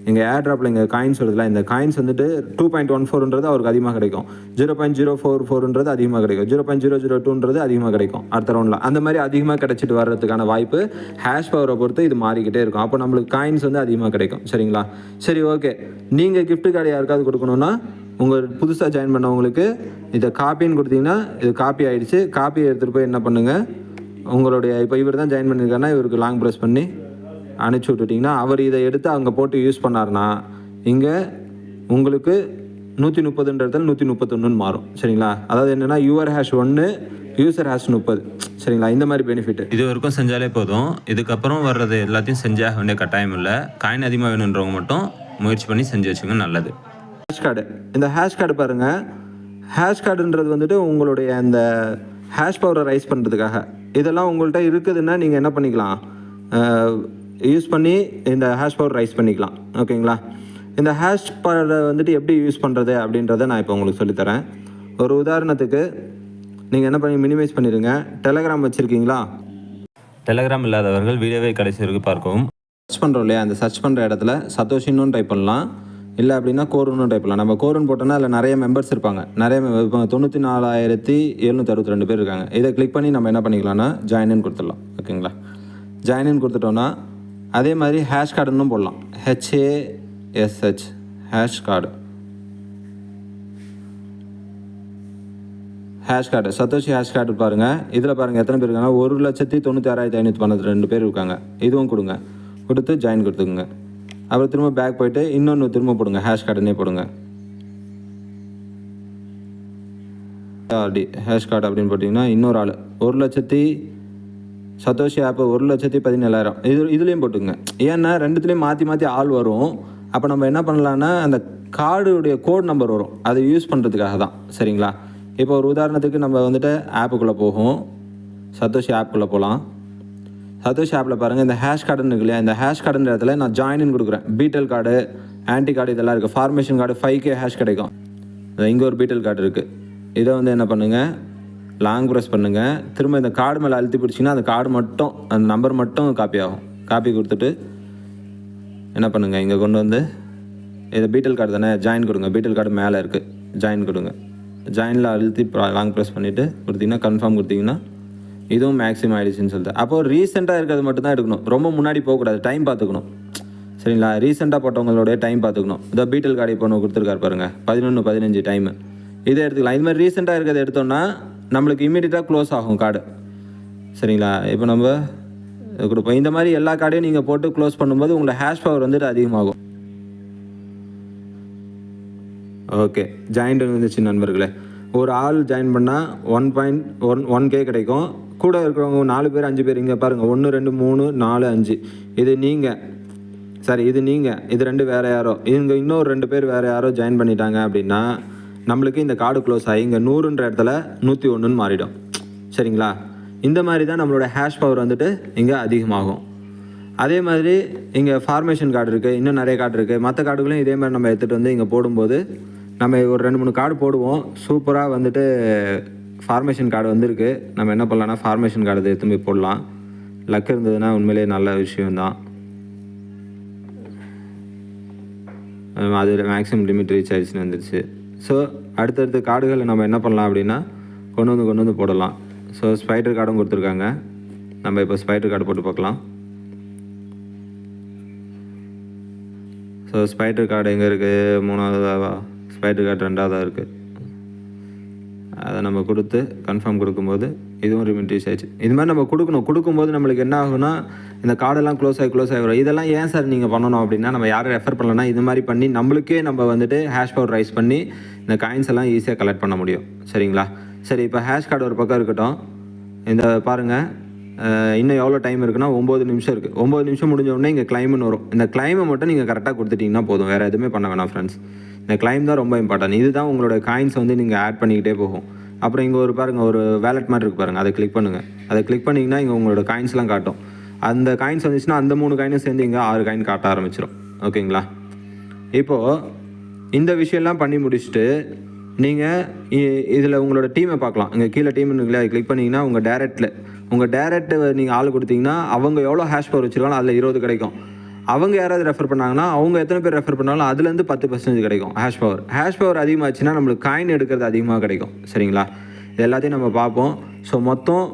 எங்கள் ஏர் ட்ராப்பில் எங்கள் காயின்ஸ் வருதுல இந்த காயின்ஸ் வந்துட்டு டூ பாயிண்ட் ஒன் ஃபோர்ன்றது அவருக்கு அதிகமாக கிடைக்கும். ஜீரோ பாயிண்ட் ஜீரோ ஃபோர் ஃபோர்ன்றது அதிகமாக கிடைக்கும். ஜீரோ பாயிண்ட் ஜீரோ ஜீரோ டூன்றது அதிகமாக கிடைக்கும் அடுத்த ரவுண்டில் அந்த மாதிரி அதிகமாக கிடைச்சிட்டு வர்றதுக்கான வாய்ப்பு ஹேஷ் பவரை பொறுத்து இது மாறிக்கிட்டே இருக்கும். அப்போ நம்மளுக்கு காயின்ஸ் வந்து அதிகமாக கிடைக்கும். சரிங்களா? சரி ஓகே நீங்கள் கிஃப்ட் கார்டு யாருக்காவது கொடுக்கணுன்னா உங்கள் புதுசாக ஜாயின் பண்ணவங்களுக்கு இதை காப்பின்னு கொடுத்தீங்கன்னா இது காப்பி ஆகிடுச்சு காப்பியை எடுத்துகிட்டு போய் என்ன பண்ணுங்கள் உங்களுடைய இப்போ இவர் தான் ஜாயின் பண்ணியிருக்காருன்னா இவருக்கு லாங் ப்ரெஸ் பண்ணி அனுப்பிச்சி விட்டுட்டிங்கன்னா அவர் இதை எடுத்து அங்கே போட்டு யூஸ் பண்ணாருன்னா இங்கே உங்களுக்கு நூற்றி முப்பதுன்றதுல நூற்றி முப்பத்தொன்றுன்னு மாறும். சரிங்களா? அதாவது என்னென்னா யூஆர் ஹேஷ் ஒன்று யூசர் ஹேஷ் முப்பது. சரிங்களா? இந்த மாதிரி பெனிஃபிட் இது வரைக்கும் செஞ்சாலே போதும். இதுக்கப்புறம் வர்றது எல்லாத்தையும் செஞ்சாக வேண்டிய கட்டாயம் இல்லை. காயின் அதிகமாக வேணுன்றவங்க மட்டும் முயற்சி பண்ணி செஞ்சு வச்சுங்க நல்லது. ஹேஷ் கார்டு இந்த ஹேஷ் கார்டு பாருங்கள் ஹேஷ் கார்டுன்றது வந்துட்டு உங்களுடைய அந்த ஹேஷ் பவரை ரைஸ் பண்ணுறதுக்காக இதெல்லாம் உங்கள்கிட்ட இருக்குதுன்னா நீங்கள் என்ன பண்ணிக்கலாம்? யூஸ் பண்ணி இந்த ஹேஷ் பவர் ரைஸ் பண்ணிக்கலாம். ஓகேங்களா இந்த ஹேஷ் பவரை வந்துட்டு எப்படி யூஸ் பண்ணுறது அப்படின்றத நான் இப்போ உங்களுக்கு சொல்லித்தரேன். ஒரு உதாரணத்துக்கு நீங்கள் என்ன பண்ணி மினிமைஸ் பண்ணிடுங்க. டெலகிராம் வச்சுருக்கீங்களா? டெலகிராம் இல்லாதவர்கள் வீடியோவை கடைசி வரைக்கும் பார்க்கவும். சர்ச் பண்ணுறோம் இல்லையா? அந்த சர்ச் பண்ணுற இடத்துல சத்தோஷின்னு டைப் பண்ணலாம். இல்லை அப்படின்னா கோருன்னு டைப் பண்ணலாம். நம்ம கோருன்னு போட்டோம்னா அதில் நிறைய மெம்பர்ஸ் இருப்பாங்க. நிறைய இப்போ தொண்ணூற்றி நாலாயிரத்தி எழுநூற்றி அறுபத்தி ரெண்டு பேர் இருக்காங்க. இதை கிளிக் பண்ணி நம்ம என்ன பண்ணிக்கலாம்னா ஜாயின்னு கொடுத்துடலாம். ஓகேங்களா ஜாயின்னு கொடுத்துட்டோம்னா அதே மாதிரி ஹேஷ் கார்டுன்னு போடலாம். H A S H hash card hash card Satoshi hash card பாருங்கள் இதில் பாருங்கள் எத்தனை பேர் இருக்காங்க ஒரு லட்சத்தி தொண்ணூற்றி ஆறாயிரத்தி ஐநூற்றி பன்னெண்டு ரெண்டு பேர் இருக்காங்க. இதுவும் கொடுங்க. கொடுத்து ஜாயின் கொடுத்துக்குங்க. அப்புறம் திரும்ப பேக் போயிட்டு இன்னொன்று திரும்ப போடுங்க ஹேஷ் கார்டுனே போடுங்க. ஆர்டி ஹேஷ் கார்டு அப்படின்னு போட்டிங்கன்னா இன்னொரு ஆள். ஒரு லட்சத்தி சதோஷி ஆப் ஒரு லட்சத்தி பதினேழாயிரம். இது இதுலேயும் போட்டுங்க ஏன்னா ரெண்டுத்துலேயும் மாற்றி மாற்றி ஆள் வரும். அப்போ நம்ம என்ன பண்ணலான்னா அந்த கார்டுடைய கோட் நம்பர் வரும். அதை யூஸ் பண்ணுறதுக்காக தான். சரிங்களா? இப்போ ஒரு உதாரணத்துக்கு நம்ம வந்துட்டு ஆப்புக்குள்ளே போகும். சதோஷி ஆப்புக்குள்ளே போகலாம் சதோஷ் ஆப்பில் பாருங்கள் இந்த ஹேஷ் கார்டுன்னு இருக்கு இல்லையா இந்த ஹேஷ் கார்டுன்ற இடத்துல நான் ஜாயின்னு கொடுக்குறேன். பீட்டல் கார்டு ஆன்டி கார்டு இதெல்லாம் இருக்குது formation card five K hash கிடைக்கும். இங்கே ஒரு பீட்டல் கார்டு இருக்குது இதை வந்து என்ன பண்ணுங்கள் லாங் ப்ரெஸ் பண்ணுங்கள் திரும்ப இந்த கார்டு மேலே அழுத்தி பிடிச்சிங்கன்னா அந்த கார்டு மட்டும் அந்த நம்பர் மட்டும் காப்பி ஆகும். காப்பி கொடுத்துட்டு என்ன பண்ணுங்கள் இங்கே கொண்டு வந்து இது பீட்டல் கார்டு தானே ஜாயின் கொடுங்க. பீட்டல் கார்டு மேலே இருக்குது ஜாயின் கொடுங்க. ஜாயினில் அழுத்தி லாங் ப்ரெஸ் பண்ணிவிட்டு கொடுத்தீங்கன்னா கன்ஃபார்ம் கொடுத்தீங்கன்னா இதுவும் மேக்ஸிமம் ஆயிடுச்சுன்னு சொல்லிட்டு. அப்போது ரீசெண்டாக இருக்கிறது மட்டும் தான் எடுக்கணும். ரொம்ப முன்னாடி போகக்கூடாது. டைம் பார்த்துக்கணும். சரிங்களா? ரீசெண்டாக போட்டவங்களோட டைம் பார்த்துக்கணும். இந்த பீட்டல் கார்டு இப்போ ஒன்று கொடுத்துருக்காரு பாருங்கள் பதினொன்று பதினஞ்சு டைமு இதை எடுத்துக்கலாம். இது மாதிரி ரீசெண்டாக இருக்கிறத எடுத்தோம்னா நம்மளுக்கு இமீடியட்டாக க்ளோஸ் ஆகும் கார்டு சரிங்களா? இப்போ நம்ம கொடுப்போம். இந்த மாதிரி எல்லா கார்டையும் நீங்கள் போட்டு க்ளோஸ் பண்ணும்போது உங்களோட ஹேஷ் பவர் வந்துட்டு அதிகமாகும். ஓகே ஜாயிண்ட் வந்துச்சு நண்பர்களே. ஒரு ஆள் ஜாயின் பண்ணால் one point one one K கிடைக்கும். கூட இருக்கிறவங்க நாலு பேர் அஞ்சு பேர் இங்கே பாருங்கள் ஒன்று ரெண்டு மூணு நாலு அஞ்சு. இது நீங்கள் சரி இது நீங்கள் இது ரெண்டு வேறு யாரோ. இங்கே இன்னொரு ரெண்டு பேர் வேறு யாரோ ஜாயின் பண்ணிட்டாங்க அப்படின்னா நம்மளுக்கு இந்த கார்டு க்ளோஸ் ஆகி இங்கே நூறுன்ற இடத்துல நூற்றி ஒன்றுன்னு மாறிடும். சரிங்களா? இந்த மாதிரி தான் நம்மளோட ஹேஷ் பவர் வந்துட்டு இங்கே அதிகமாகும். அதே மாதிரி இங்கே ஃபார்மேஷன் கார்டு இருக்குது இன்னும் நிறைய கார்டு இருக்குது மற்ற கார்டுகளையும் இதே மாதிரி நம்ம எடுத்துகிட்டு வந்து இங்கே போடும்போது நம்ம ஒரு ரெண்டு மூணு கார்டு போடுவோம். சூப்பராக வந்துட்டு ஃபார்மேஷன் கார்டு வந்திருக்கு. நம்ம என்ன பண்ணலான்னா ஃபார்மேஷன் கார்டு எடுத்து போய் போடலாம். லக் இருந்ததுன்னா உண்மையிலேயே நல்ல விஷயம்தான். அது மேக்ஸிமம் லிமிட் ரீச் ஆயிடுச்சுன்னு வந்துருச்சு. ஸோ அடுத்தடுத்த கார்டுகளை நம்ம என்ன பண்ணலாம் அப்படின்னா கொண்டு வந்து கொண்டு வந்து போடலாம். ஸோ ஸ்பைடர் கார்டும் கொடுத்துருக்காங்க. நம்ம இப்போ ஸ்பைடர் கார்டு போட்டு பார்க்கலாம். ஸோ ஸ்பைடர் கார்டு எங்கே இருக்குது மூணாவதாவா? ஸ்பைடர் கார்டு ரெண்டாவதாக இருக்குது அதை நம்ம கொடுத்து கன்ஃபார்ம் கொடுக்கும்போது இதுவும் ரிமிட்ரிஸ் ஆயிடுச்சு. இது மாதிரி நம்ம கொடுக்கணும். கொடுக்கும்போது நம்மளுக்கு என்ன ஆகுனா இந்த கார்டெல்லாம் க்ளோஸ் ஆகி க்ளோஸ் ஆகி வரும். இதெல்லாம் ஏன் சார் நீங்கள் பண்ணணும் அப்படின்னா நம்ம யாரும் ரெஃபர் பண்ணலன்னா இது மாதிரி பண்ணி நம்மளுக்கே நம்ம வந்துட்டு ஹேஷ் பவர் ரைஸ் பண்ணி இந்த காயின்ஸ் எல்லாம் ஈஸியாக கலெக்ட் பண்ண முடியும். சரிங்களா? சரி இப்போ ஹேஷ் கார்டு ஒரு பக்கம் இருக்கட்டும். இந்த பாருங்கள் இன்னும் எவ்வளோ டைம் இருக்குன்னா ஒம்பது நிமிஷம் இருக்குது ஒம்பது நிமிஷம் முடிஞ்ச உடனே இங்கே கிளைம்னு வரும். இந்த கிளைமை மட்டும் நீங்கள் கரெக்டாக கொடுத்துட்டிங்கன்னா போதும். வேறு எதுவுமே பண்ண வேணாம் ஃப்ரெண்ட்ஸ் இந்த கிளைம் தான் ரொம்ப இம்பார்ட்டன்ட் இதுதான் உங்களோட காயின்ஸ் வந்து நீங்கள் ஆட் பண்ணிக்கிட்டே போகும். அப்புறம் இங்கே ஒரு பாருங்கள் ஒரு வேலட் மாதிரி இருக்குது பாருங்கள் அதை கிளிக் பண்ணுங்கள் அதை கிளிக் பண்ணிங்கன்னா இங்கே உங்களோட காயின்ஸ்லாம் காட்டும். அந்த காயின்ஸ் வந்துச்சுன்னா அந்த மூணு காயினும் சேர்ந்து இங்கே ஆறு காயின் காட்ட ஆரம்பிச்சிடும் ஓகேங்களா இப்போது இந்த விஷயம்லாம் பண்ணி முடிச்சுட்டு நீங்கள் இதில் உங்களோட டீமை பார்க்கலாம். இங்கே கீழே டீம் இருக்குல்ல அதை கிளிக் பண்ணிங்கன்னா உங்கள் டேரக்டில் உங்கள் டேரக்ட் நீங்கள் ஆள் கொடுத்தீங்கன்னா அவங்க எவ்வளோ ஹேஷ் பவர் வச்சுருக்காங்களோ அதில் இருபது கிடைக்கும். அவங்க யாராவது ரெஃபர் பண்ணாங்கன்னா அவங்க எத்தனை பேர் ரெஃபர் பண்ணாலும் அதுலேருந்து பத்து பர்சன்டேஜ் கிடைக்கும். ஹேஷ் பவர் ஹேஷ் பவர் அதிகமாகச்சுன்னா நம்மளுக்கு காயின் எடுக்கிறது அதிகமாக கிடைக்கும். சரிங்களா? இது எல்லாத்தையும் நம்ம பார்ப்போம். ஸோ மொத்தம்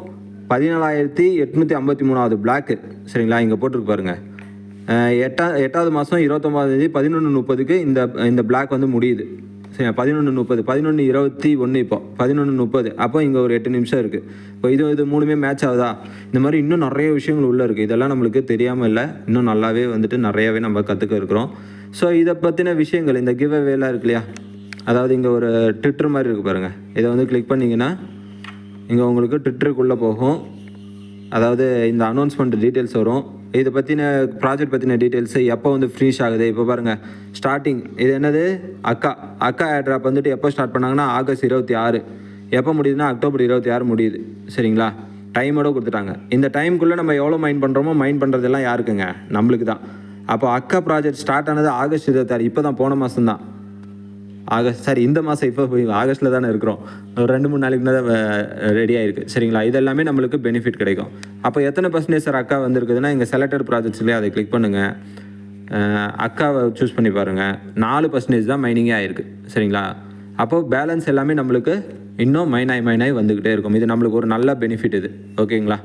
பதினாலாயிரத்தி எட்நூற்றி ஐம்பத்தி மூணாவது பிளாக்கு சரிங்களா? இங்கே போட்டிருக்கு பாருங்கள் எட்டா எட்டாவது மாதம் இருபத்தொம்பதாந்தேதி பதினொன்று முப்பதுக்கு இந்த இந்த பிளாக் வந்து முடியுது. சரி பதினொன்று முப்பது. பதினொன்று இருபத்தி ஒன்று இப்போ. பதினொன்று முப்பது. அப்போ இங்கே ஒரு எட்டு நிமிஷம் இருக்குது இப்போ இது இது மூணுமே மேட்ச் ஆகுதா? இந்த மாதிரி இன்னும் நிறைய விஷயங்கள் உள்ளே இருக்குது இதெல்லாம் நம்மளுக்கு தெரியாமல் இல்லை. இன்னும் நல்லாவே வந்துட்டு நிறையாவே நம்ம கற்றுக்க இருக்கிறோம். ஸோ இதை பற்றின விஷயங்கள் இந்த கிவ் அவேலாம் இருக்கு இல்லையா? அதாவது இங்கே ஒரு ட்விட்டர் மாதிரி இருக்குது பாருங்கள் இதை வந்து கிளிக் பண்ணிங்கன்னா இங்கே உங்களுக்கு ட்விட்டருக்குள்ளே போகும். அதாவது இந்த அனௌன்ஸ்மெண்ட் டீட்டெயில்ஸ் வரும். இதை பற்றின ப்ராஜெக்ட் பற்றின டீட்டெயில்ஸு எப்போ வந்து ஃப்ரீஷ் ஆகுது? இப்போ பாருங்கள் ஸ்டார்டிங் இது என்னது? அக்கா அக்கா ஏட்ராப் வந்துட்டு எப்போ ஸ்டார்ட் பண்ணாங்கன்னா ஆகஸ்ட் இருபத்தி ஆறு. எப்போ முடியுதுன்னா அக்டோபர் இருபத்தி ஆறு முடியுது. சரிங்களா? டைமோட கொடுத்துட்டாங்க. இந்த டைமுக்குள்ளே நம்ம எவ்வளோ மைண்ட் பண்ணுறோமோ மைண்ட் பண்ணுறதெல்லாம் யாருக்குங்க? நம்மளுக்கு தான் அப்போ அக்கா ப்ராஜெக்ட் ஸ்டார்ட் ஆனது ஆகஸ்ட் இருபத்தாறு இப்போ தான் போன மாதம் தான் ஆகஸ்ட் சாரி இந்த மாதம் இப்போ போய் ஆகஸ்ட்டில் தானே இருக்கிறோம். ஒரு ரெண்டு மூணு நாளைக்கு தான் ரெடி ஆயிருக்கு. சரிங்களா? இது எல்லாமே நம்மளுக்கு பெனிஃபிட் கிடைக்கும். அப்போ எத்தனை பர்சன்டேஜ் சார் அக்கா வந்திருக்குதுன்னா இங்கே செலக்டட் ப்ராஜெக்ட்ஸ்லேயே அதை கிளிக் பண்ணுங்கள் அக்காவை சூஸ் பண்ணி பாருங்கள் நாலு பர்சன்டேஜ் தான் மைனிங்கே ஆயிருக்கு. சரிங்களா? அப்போது பேலன்ஸ் எல்லாமே நம்மளுக்கு இன்னும் மைனாய் மைனாய் வந்துக்கிட்டே இருக்கும். இது நம்மளுக்கு ஒரு நல்ல பெனிஃபிட் இது. ஓகேங்களா?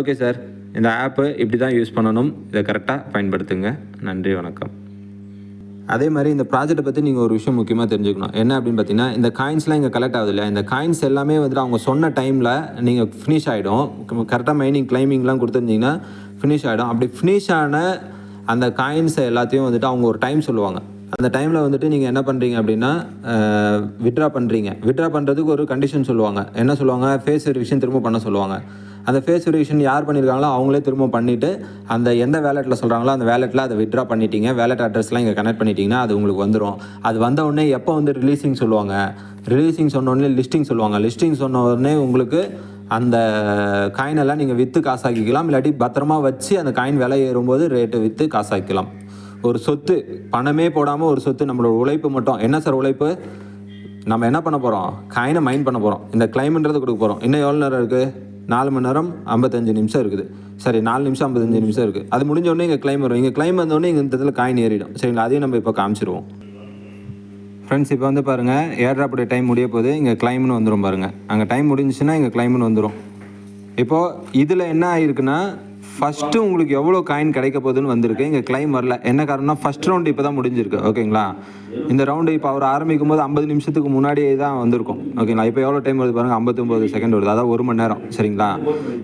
ஓகே சார் இந்த ஆப்பு இப்படி தான் யூஸ் பண்ணணும். இதை கரெக்டாக பயன்படுத்துங்க. நன்றி வணக்கம். அதே மாதிரி இந்த ப்ராஜெக்ட்டை பற்றி நீங்கள் ஒரு விஷயம் முக்கியமாக தெரிஞ்சுக்கணும். என்ன அப்படின்னு பார்த்தீங்கன்னா இந்த காயின்ஸ்லாம் இங்கே கலெக்ட் ஆகுது இல்லையா? இந்த காயின்ஸ் எல்லாமே வந்துட்டு அவங்க சொன்ன டைமில் நீங்கள் ஃபினிஷ் ஆகிடும் கரெக்டாக மைனிங் கிளைமிங்லாம் கொடுத்துருந்தீங்கன்னா ஃபினிஷ் ஆகிடும் அப்படி ஃபினிஷ் ஆன அந்த காயின்ஸை எல்லாத்தையும் வந்துட்டு அவங்க ஒரு டைம் சொல்லுவாங்க. அந்த டைமில் வந்துட்டு நீங்கள் என்ன பண்ணுறீங்க அப்படின்னா விட்ரா பண்ணுறீங்க விட்ரா பண்ணுறதுக்கு ஒரு கண்டிஷன் சொல்லுவாங்க. என்ன சொல்லுவாங்க? ஃபேஸ் வெரிஃபிகேஷன் திரும்ப பண்ண சொல்லுவாங்க. அந்த ஃபேஸ் வெரிஃபிகேஷன் யார் பண்ணியிருக்காங்களோ அவங்களே திரும்ப பண்ணிவிட்டு அந்த எந்த வேலெட்டில் சொல்கிறாங்களோ அந்த வேலெட்டில் அதை விட்ரா பண்ணிட்டீங்க. வேலெட் அட்ரஸ்லாம் இங்கே கனெக்ட் பண்ணிட்டீங்கன்னா அது உங்களுக்கு வந்துடும் அது வந்த உடனே எப்போ வந்து ரிலீஸிங் சொல்லுவாங்க? ரிலீஸிங் சொன்னோடனே லிஸ்டிங் சொல்லுவாங்க. லிஸ்டிங் சொன்ன உடனே உங்களுக்கு அந்த காயினெல்லாம் நீங்கள் விற்று காசாக்கிக்கலாம். இல்லாட்டி பத்திரமா வச்சு அந்த காயின் விலை ஏறும்போது ரேட்டை விற்று காசாக்கிக்கலாம். ஒரு சொத்து பணமே போடாமல் ஒரு சொத்து நம்மளோட உழைப்பு மட்டும். என்ன சார் உழைப்பு? நம்ம என்ன பண்ண போகிறோம் காயினை மைண்ட் பண்ண போகிறோம் இந்த கிளைம்ன்றது கொடுக்க போகிறோம் இன்னும் எவ்வளோ நேரம் இருக்குது நாலு மணி நேரம் ஐம்பத்தஞ்சு நிமிஷம் இருக்குது. சரி நாலு நிமிஷம் ஐம்பத்தஞ்சு நிமிஷம் இருக்குது அது முடிஞ்ச உடனே இங்கே கிளைம் வரும். இங்கே கிளைம் வந்தோடனே இங்கே இந்த இடத்துல காயின் ஏறிடும். சரிங்களா அதையும் நம்ம இப்போ காமிச்சிருவோம். ஃப்ரெண்ட்ஸ் இப்போ வந்து பாருங்கள் ஏர்ட்ராப்புடைய டைம் முடிய போது இங்கே கிளைம்னு வந்துடும் பாருங்கள் அங்கே டைம் முடிஞ்சிச்சுன்னா இங்கே கிளைம்னு வந்துடும் இப்போது இதில் என்ன ஆயிருக்குன்னா ஃபஸ்ட்டு உங்களுக்கு எவ்வளோ காயின் கிடைக்க போகுதுன்னு வந்திருக்கு. இங்கே கிளைம் வரல. என்ன காரணம்னா ஃபஸ்ட் ரவுண்டு இப்போ தான் முடிஞ்சிருக்கு. ஓகேங்களா இந்த ரவுண்டு இப்போ அவர் ஆரம்பிக்கும் போது ஐம்பது நிமிஷத்துக்கு முன்னாடியே தான் வந்திருக்கும். ஓகேங்களா இப்போ எவ்வளோ டைம் வருது பாருங்கள் ஐம்பத்தொம்போது செகண்ட் வருது. அதாவது ஒரு மணி நேரம். சரிங்களா?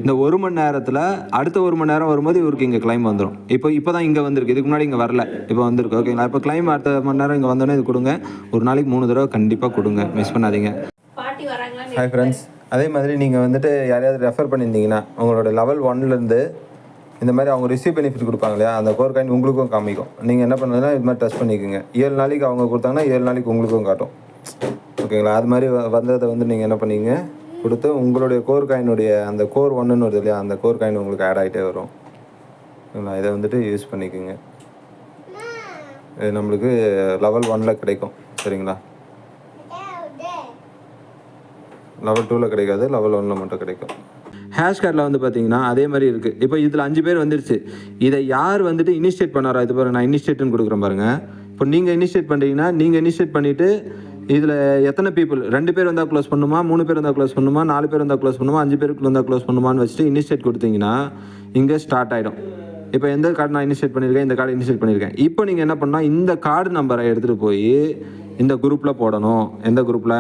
இந்த ஒரு மணி நேரத்தில் அடுத்த ஒரு மணி நேரம் வரும்போது இவருக்கு இங்கே கிளைம் வந்துடும் இப்போ இப்போ தான் இங்கே வந்திருக்கு. இதுக்கு முன்னாடி இங்கே வரல. இப்போ வந்திருக்கு. ஓகேங்களா இப்போ கிளைம் அடுத்த மணி நேரம் இங்கே வந்தோடனே இது கொடுங்க. ஒரு நாளைக்கு மூணு தடவை கண்டிப்பாக கொடுங்க. மிஸ் பண்ணாதீங்க. ஹாய் ஃப்ரெண்ட்ஸ் அதே மாதிரி நீங்கள் வந்துட்டு யாரையாவது ரெஃபர் பண்ணியிருந்தீங்கன்னா உங்களோட லெவல் ஒன்லேருந்து இந்த மாதிரி அவங்க ரிசீவ் பெனிஃபிட் கொடுப்பாங்க இல்லையா? அந்த கோர் காயின் உங்களுக்கும் காமிக்கும். நீங்கள் என்ன பண்ணுறதுனா இது மாதிரி டச் பண்ணிக்கோங்க. ஏழு நாளைக்கு அவங்க கொடுத்தாங்கன்னா ஏழு நாளைக்கு உங்களுக்கும் காட்டும். ஓகேங்களா அது மாதிரி வந்ததை வந்து நீங்கள் என்ன பண்ணீங்க? கொடுத்து உங்களுடைய கோர் காயினுடைய அந்த கோர் ஒன்றுன்னு வருது இல்லையா? அந்த கோர் காயின் உங்களுக்கு ஆட் ஆகிட்டே வரும். ஓகேங்களா இதை வந்துட்டு யூஸ் பண்ணிக்கோங்க. இது நம்மளுக்கு லெவல் ஒனில் கிடைக்கும். சரிங்களா? லெவல் டூவில் கிடைக்காது. லெவல் ஒன்னில் மட்டும் கிடைக்கும். ஹேஷ்கார்டில் வந்து பார்த்தீங்கன்னா அதே மாதிரி இருக்குது இப்போ இதில் அஞ்சு பேர் வந்துருச்சு. இதை யார் வந்துட்டு இனிஷியேட் பண்ணாரோ இது பாருங்க நான் இனிஷியேட்னு கொடுக்குறேன் பாருங்க. இப்போ நீங்கள் இனிஷியேட் பண்ணுறீங்கன்னா நீங்கள் இனிஷியேட் பண்ணிவிட்டு இதில் எத்தனை பீப்புள் ரெண்டு பேர் வந்தால் க்ளோஸ் பண்ணுமா? மூணு பேர் வந்தால் க்ளோஸ் பண்ணுமா? நாலு பேர் வந்தால் க்ளோஸ் பண்ணுமா? அஞ்சு பேருக்கு வந்தால் க்ளோஸ் பண்ணுமான்னு வச்சுட்டு இனிஷியேட் கொடுத்தீங்கன்னா இங்கே ஸ்டார்ட் ஆகிடும் இப்போ எந்த கார்டு நான் இனிஷியேட் பண்ணியிருக்கேன்? இந்த கார்டு இனிஷியேட் பண்ணியிருக்கேன். இப்போ நீங்கள் என்ன பண்ணால் இந்த கார்டு நம்பரை எடுத்துகிட்டு போய் இந்த குரூப்பில் போடணும். எந்த குரூப்பில்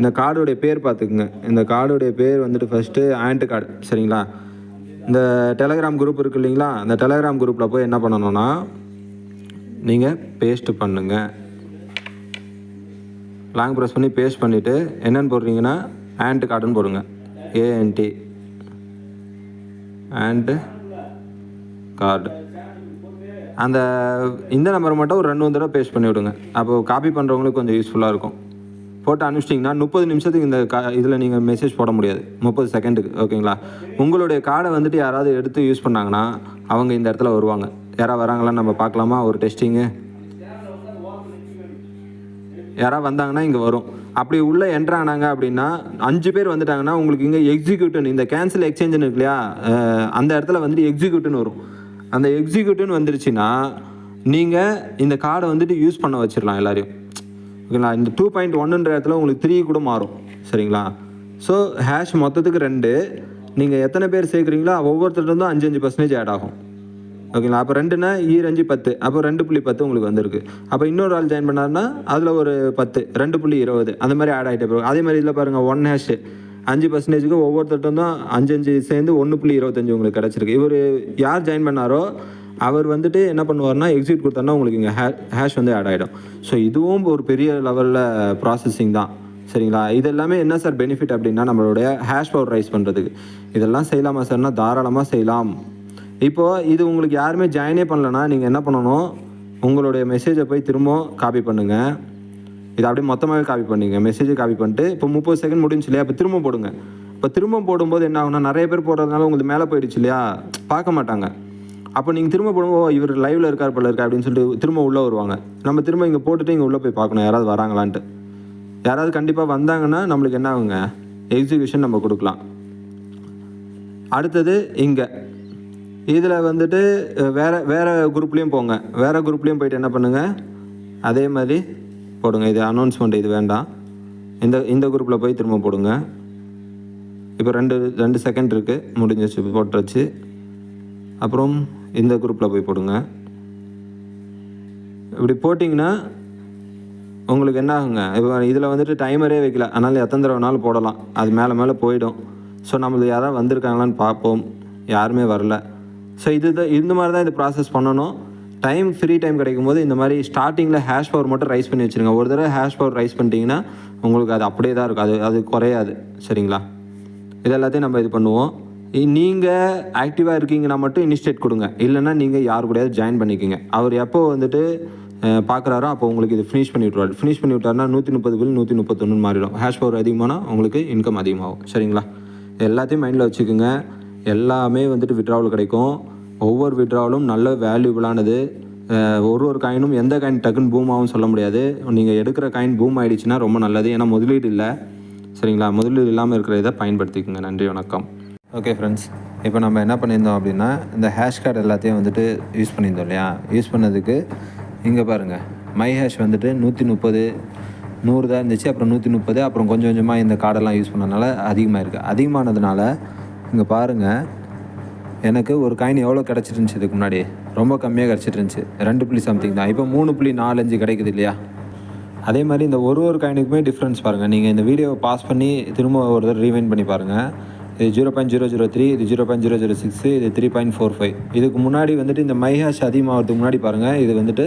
இந்த கார்டுடைய பேர் பார்த்துக்குங்க. இந்த கார்டுடைய பேர் வந்துட்டு ஃபஸ்ட்டு ஆண்ட் கார்டு சரிங்களா? இந்த டெலகிராம் குரூப் இருக்கு இல்லைங்களா? அந்த டெலகிராம் குரூப்பில் போய் என்ன பண்ணணும்னா நீங்கள் பேஸ்ட்டு பண்ணுங்க. லாங் ப்ரெஸ் பண்ணி பேஸ்ட் பண்ணிவிட்டு என்னென்னு போடுறீங்கன்னா ஆண்ட் கார்டுன்னு போடுங்க. ஏஎன்டி ஆண்டு கார்டு அந்த இந்த நம்பர் மட்டும் ஒரு ரெண்டு மூணு தடவை பேஸ்ட் பண்ணி விடுங்க அப்போ காப்பி பண்ணுறவங்களுக்கு கொஞ்சம் யூஸ்ஃபுல்லாக இருக்கும். போட்டு அனுப்பிச்சிட்டிங்கன்னா முப்பது நிமிஷத்துக்கு இந்த கா இதில் நீங்கள் மெசேஜ் போட முடியாது. முப்பது செகண்டுக்கு ஓகேங்களா உங்களுடைய கார்டை வந்துட்டு யாராவது எடுத்து யூஸ் பண்ணாங்கன்னா அவங்க இந்த இடத்துல வருவாங்க. யாராவது வராங்களான்னு நம்ம பார்க்கலாமா? ஒரு டெஸ்டிங்கு யாராவது வந்தாங்கன்னா இங்கே வரும். அப்படி உள்ளே என்ட்ரு ஆனாங்க அப்படின்னா அஞ்சு பேர் வந்துட்டாங்கன்னா உங்களுக்கு இங்கே எக்ஸிக்யூட்டிவ் இந்த கேன்சல் எக்ஸ்சேஞ்சுன்னு இருக்கு இல்லையா அந்த இடத்துல வந்துட்டு எக்ஸிக்யூட்டிவ்னு வரும். அந்த எக்ஸிக்யூட்டிவ்னு வந்துருச்சுன்னா நீங்கள் இந்த கார்டை வந்துட்டு யூஸ் பண்ண வச்சிடலாம் எல்லாரையும். ஓகேங்களா? இந்த டூ பாயிண்ட் ஒன்றுன்ற இடத்துல உங்களுக்கு த்ரீ கூட மாறும். சரிங்களா? ஸோ ஹேஷ் மொத்தத்துக்கு ரெண்டு. நீங்கள் எத்தனை பேர் சேர்க்குறீங்களோ ஒவ்வொருத்தருந்தும் அஞ்சு அஞ்சு பர்சன்டேஜ் ஆட் ஆகும். ஓகேங்களா? அப்போ ரெண்டுனா ஈரஞ்சு பத்து. அப்போ ரெண்டு புள்ளி பத்து உங்களுக்கு வந்திருக்கு. அப்போ இன்னொரு ஆள் ஜாயின் பண்ணாருன்னா அதில் ஒரு பத்து. ரெண்டு புள்ளி இருபது. அந்த மாதிரி ஆட் ஆகிட்டே போகும். அதே மாதிரி இதில் பாருங்கள் ஒன் ஹேஷ் அஞ்சு பர்சன்டேஜுக்கு ஒவ்வொருத்தட்டும் தான் அஞ்சு அஞ்சு சேர்ந்து ஒன்று புள்ளி இருபத்தஞ்சு உங்களுக்கு கிடச்சிருக்கு. இவர் யார் ஜாயின் பண்ணாரோ அவர் வந்துட்டு என்ன பண்ணுவார்னா எக்ஸிட் கொடுத்தாருன்னா உங்களுக்கு இங்கே ஹே ஹேஷ் வந்து ஆட் ஆகிடும் ஸோ இதுவும் ஒரு பெரிய லெவலில் ப்ராசஸிங் தான். சரிங்களா? இது எல்லாமே என்ன சார் பெனிஃபிட் அப்படின்னா நம்மளுடைய ஹேஷ் பவர் ரைஸ் பண்ணுறதுக்கு இதெல்லாம் செய்யலாமா சார்னா தாராளமாக செய்யலாம். இப்போது இது உங்களுக்கு யாருமே ஜாயினே பண்ணலன்னா நீங்கள் என்ன பண்ணணும்? உங்களுடைய மெசேஜை போய் திரும்ப காப்பி பண்ணுங்கள் இதை அப்படியே மொத்தமாகவே காப்பி பண்ணிங்க. மெசேஜை காப்பி பண்ணிட்டு இப்போ முப்பது செகண்ட் முடிஞ்சு இல்லையா? இப்போ திரும்ப போடுங்க. இப்போ திரும்ப போடும்போது என்ன ஆகுனா நிறைய பேர் போடுறதுனால உங்களுக்கு மேலே போயிடுச்சு இல்லையா? பார்க்க மாட்டாங்க. அப்போ நீங்கள் திரும்ப போடும்போது இவர் லைவில் இருக்கார் போல இருக்கா அப்படின்னு சொல்லிட்டு திரும்ப உள்ளே வருவாங்க. நம்ம திரும்ப இங்கே போட்டுட்டு இங்கே உள்ளே போய் பார்க்கணும் யாராவது வராங்களான்ட்டு. யாராவது கண்டிப்பாக வந்தாங்கன்னா நம்மளுக்கு என்ன ஆகுங்க? எக்ஸிகியூஷன் நம்ம கொடுக்கலாம். அடுத்தது இங்கே. இதில் வந்துட்டு வேறு வேறு குரூப்லேயும் போங்க. வேறு குரூப்லேயும் போயிட்டு என்ன பண்ணுங்கள் அதே மாதிரி போடுங்க. இது அனௌன்ஸ்மெண்ட் இது வேண்டாம். இந்த இந்த குரூப்பில் போய் திரும்ப போடுங்க. இப்போ ரெண்டு ரெண்டு செகண்ட் இருக்குது முடிஞ்சிச்சு போட்டுருச்சு அப்புறம் இந்த குரூப்பில் போய் போடுங்க. இப்படி போட்டிங்கன்னா உங்களுக்கு என்ன ஆகுங்க? இப்போ இதில் வந்துட்டு டைமரே வைக்கல. அதனால் எத்தனை தடவை வேணாலும் போடலாம். அது மேலே மேலே போயிடும். ஸோ நம்மளுக்கு யாராவது வந்திருக்காங்களான்னு பார்ப்போம். யாருமே வரல. ஸோ இது இந்த மாதிரி தான் இது ப்ராசஸ் பண்ணணும். டைம் ஃப்ரீ டைம் கிடைக்கும் போது இந்த மாதிரி ஸ்டார்டிங்கில் ஹேஷ் பவர் மட்டும் ரைஸ் பண்ணி வச்சுருங்க. ஒரு தடவை ஹேஷ் பவர் ரைஸ் பண்ணிட்டீங்கன்னா உங்களுக்கு அது அப்படியே தான் இருக்கும். அது அது குறையாது. சரிங்களா? இது எல்லாத்தையும் நம்ம இது பண்ணுவோம். நீங்கள் ஆக்டிவாக இருக்கீங்கன்னா மட்டும் இனிஷியேட் கொடுங்க. இல்லைன்னா நீங்கள் யார் கூடயாவது ஜாயின் பண்ணிக்கோங்க. அவர் எப்போ வந்துட்டு பார்க்குறாரோ அப்போ உங்களுக்கு இது ஃபினிஷ் பண்ணி விட்ருவாரு ஃபினிஷ் பண்ணி விட்டார்னா நூற்றி முப்பது பில் நூற்றி முப்பத்தொன்று மாறிடும். ஹேஷ் பவர் அதிகமானால் உங்களுக்கு இன்கம் அதிகமாகும். சரிங்களா? எல்லாத்தையும் மைண்டில் வச்சுக்கோங்க. எல்லாமே வந்துட்டு விட்ராவல் கிடைக்கும். ஒவ்வொரு விட்ராவலும் நல்ல வேல்யூபிளானது ஒரு ஒரு காயினும் எந்த காயின் டக்குன்னு பூம் ஆகும் சொல்ல முடியாது. நீங்கள் எடுக்கிற காயின் பூம் ஆயிடுச்சுன்னா ரொம்ப நல்லது. ஏன்னா முதலீடு இல்லை. சரிங்களா? முதலீடு இல்லாமல் இருக்கிற இதை பயன்படுத்திக்கோங்க. நன்றி வணக்கம். ஓகே ஃப்ரெண்ட்ஸ் இப்போ நம்ம என்ன பண்ணியிருந்தோம் அப்படின்னா இந்த ஹேஷ் கார்டு எல்லாத்தையும் வந்துட்டு யூஸ் பண்ணியிருந்தோம் இல்லையா? யூஸ் பண்ணதுக்கு இங்கே பாருங்கள் மை ஹேஷ் வந்துட்டு நூற்றி முப்பது நூறு தான் இருந்துச்சு அப்புறம் நூற்றி முப்பது அப்புறம் கொஞ்சம் கொஞ்சமாக இந்த கார்டெல்லாம் யூஸ் பண்ணனால அதிகமாக இருக்குது அதிகமானதுனால இங்கே பாருங்கள் எனக்கு ஒரு காயின் எவ்வளோ கிடச்சிருந்துச்சி இதுக்கு முன்னாடி? ரொம்ப கம்மியாக கிடச்சிட்டு இருந்துச்சு ரெண்டு புள்ளி சம்திங் தான். இப்போ மூணு புள்ளி நாலஞ்சு கிடைக்குது இல்லையா? அதே மாதிரி இந்த ஒரு ஒரு காயினுக்குமே டிஃப்ரென்ஸ் பாருங்கள் நீங்கள் இந்த வீடியோவை பாஸ் பண்ணி திரும்ப ஒரு தடவை ரீவைன் பண்ணி பாருங்கள் இது zero point zero zero three இது zero point zero zero six இது த்ரீ பாயிண்ட் ஃபோர் ஃபைவ் இதுக்கு முன்னாடி வந்துட்டு இந்த மைஹேஷ் அதிகமாகிறதுக்கு முன்னாடி பாருங்கள் இது வந்துட்டு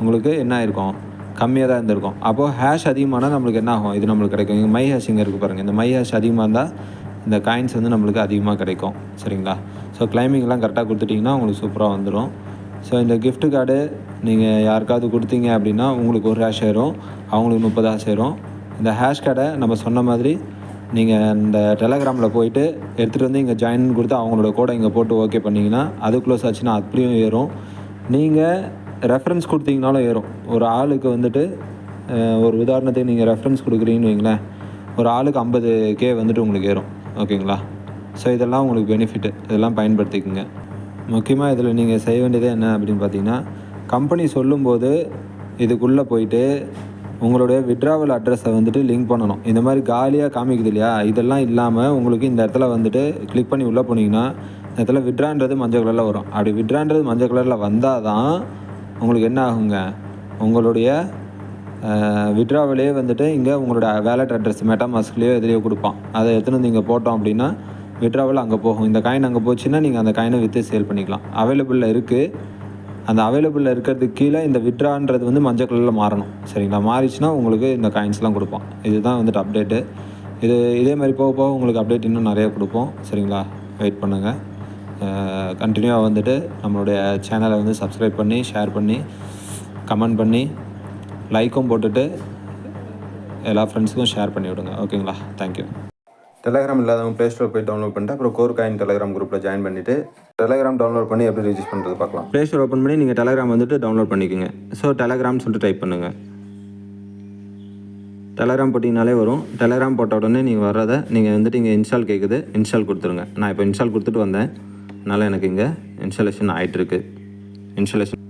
உங்களுக்கு என்ன ஆயிருக்கும்? கம்மியாக தான் இருந்திருக்கும். அப்போது ஹேஷ் அதிகமானால் நம்மளுக்கு என்ன ஆகும்? இது நம்மளுக்கு கிடைக்கும். இங்கே மை ஹேஷ் இங்கே இருக்குது பாருங்கள் இந்த மை ஹேஷ் அதிகமாக இருந்தால் இந்த காயின்ஸ் வந்து நம்மளுக்கு அதிகமாக கிடைக்கும். சரிங்களா? ஸோ கிளைமிங்லாம் கரெக்டாக கொடுத்துட்டிங்கன்னா உங்களுக்கு சூப்பராக வந்துடும் ஸோ இந்த கிஃப்ட் கார்டு நீங்கள் யாருக்காவது கொடுத்தீங்க அப்படின்னா உங்களுக்கு ஒரு ஹேஷ் ஆயிரும் அவங்களுக்கு முப்பது ஹேஷ் ஆயிரும் இந்த ஹேஷ் கார்டை நம்ம சொன்ன மாதிரி நீங்கள் இந்த டெலகிராமில் போயிட்டு எடுத்துகிட்டு வந்து இங்கே ஜாயின் கொடுத்து அவங்களோட கோடை இங்கே போட்டு ஓகே பண்ணிங்கன்னா அது க்ளோஸ் ஆச்சுன்னா அப்படியும் ஏறும். நீங்கள் ரெஃபரன்ஸ் கொடுத்தீங்கனாலும் ஏறும். ஒரு ஆளுக்கு வந்துட்டு ஒரு உதாரணத்துக்கு நீங்கள் ரெஃபரன்ஸ் கொடுக்குறீங்கன்னு வைங்களேன். ஒரு ஆளுக்கு ஐம்பது கே வந்துட்டு உங்களுக்கு ஏறும். ஓகேங்களா ஸோ இதெல்லாம் உங்களுக்கு பெனிஃபிட்டு இதெல்லாம் பயன்படுத்திக்கோங்க. முக்கியமாக இதில் நீங்கள் செய்ய வேண்டியது என்ன அப்படின்னு பார்த்தீங்கன்னா கம்பெனி சொல்லும்போது இதுக்குள்ளே போயிட்டு உங்களுடைய விட்ராவல் அட்ரஸை வந்துட்டு லிங்க் பண்ணணும். இந்த மாதிரி காலியாக காமிக்குது இல்லையா? இதெல்லாம் இல்லாமல் உங்களுக்கு இந்த இடத்துல வந்துட்டு கிளிக் பண்ணி உள்ளே போனீங்கன்னா இந்த இடத்துல விட்ரான்றது மஞ்சள் கலரில் வரும். அப்படி விட்ரான்றது மஞ்சள் கலரில் வந்தால் தான் உங்களுக்கு என்ன ஆகுங்க? உங்களுடைய விட்ராவிலே வந்துட்டு இங்கே உங்களோட வேலட் அட்ரஸ் மெட்டாமாஸ்க்லேயோ எதுலேயோ கொடுப்பான். அதை எடுத்துன்னு வந்து இங்கே போட்டோம் அப்படின்னா விட்ராவல் அங்கே போகும். இந்த காயின் அங்கே போச்சுன்னா நீங்கள் அந்த காயினை விற்று சேல் பண்ணிக்கலாம். அவைலபிளில் இருக்குது அந்த அவைலபிளில் இருக்கிறதுக்கு கீழே இந்த விட்ரான்றது வந்து மஞ்சள் கலரில் மாறணும். சரிங்களா? மாறிச்சுன்னா உங்களுக்கு இந்த காயின்ஸ்லாம் கொடுப்போம் இதுதான் வந்துட்டு அப்டேட்டு இது இதே மாதிரி போக போக உங்களுக்கு அப்டேட் இன்னும் நிறைய கொடுப்போம். சரிங்களா? வெயிட் பண்ணுங்கள் கண்டினியூவாக வந்துட்டு நம்மளுடைய சேனலை வந்து சப்ஸ்கிரைப் பண்ணி ஷேர் பண்ணி கமெண்ட் பண்ணி லைக்கும் போட்டுட்டு எல்லா ஃப்ரெண்ட்ஸுக்கும் ஷேர் பண்ணி விடுங்க ஓகேங்களா தேங்க்யூ டெலகிராம் இல்லாதவங்க ப்ளே ஸ்டோர் போய் டவுன்லோட் பண்ணிட்டு அப்புறம் கோர் காயின் டெலகிராம் குரூப்பில் ஜாயின் பண்ணிவிட்டு டெலகிராம் டவுன்லோட் பண்ணி எப்படி ரிஜிஸ்டர் பண்ணுறது பார்க்கலாம். ப்ளே ஸ்டோர் ஓப்பன் பண்ணி நீங்கள் டெலகிராம் வந்துட்டு டவுன்லோட் பண்ணிக்கோங்க. ஸோ டெலகிராம் சொல்லிட்டு டைப் பண்ணுங்கள் டெலகிராம் போட்டிங்கனாலே வரும். டெலகிராம் போட்ட உடனே நீங்கள் வர்றதை நீங்கள் வந்துட்டு இங்கே இன்ஸ்டால் கேட்குது இன்ஸ்டால் கொடுத்துருங்க. நான் இப்போ இன்ஸ்டால் கொடுத்துட்டு வந்தேன். அதனால் எனக்கு இங்கே இன்ஸ்டாலேஷன் ஆகிட்டுருக்கு இன்ஸ்டாலேஷன்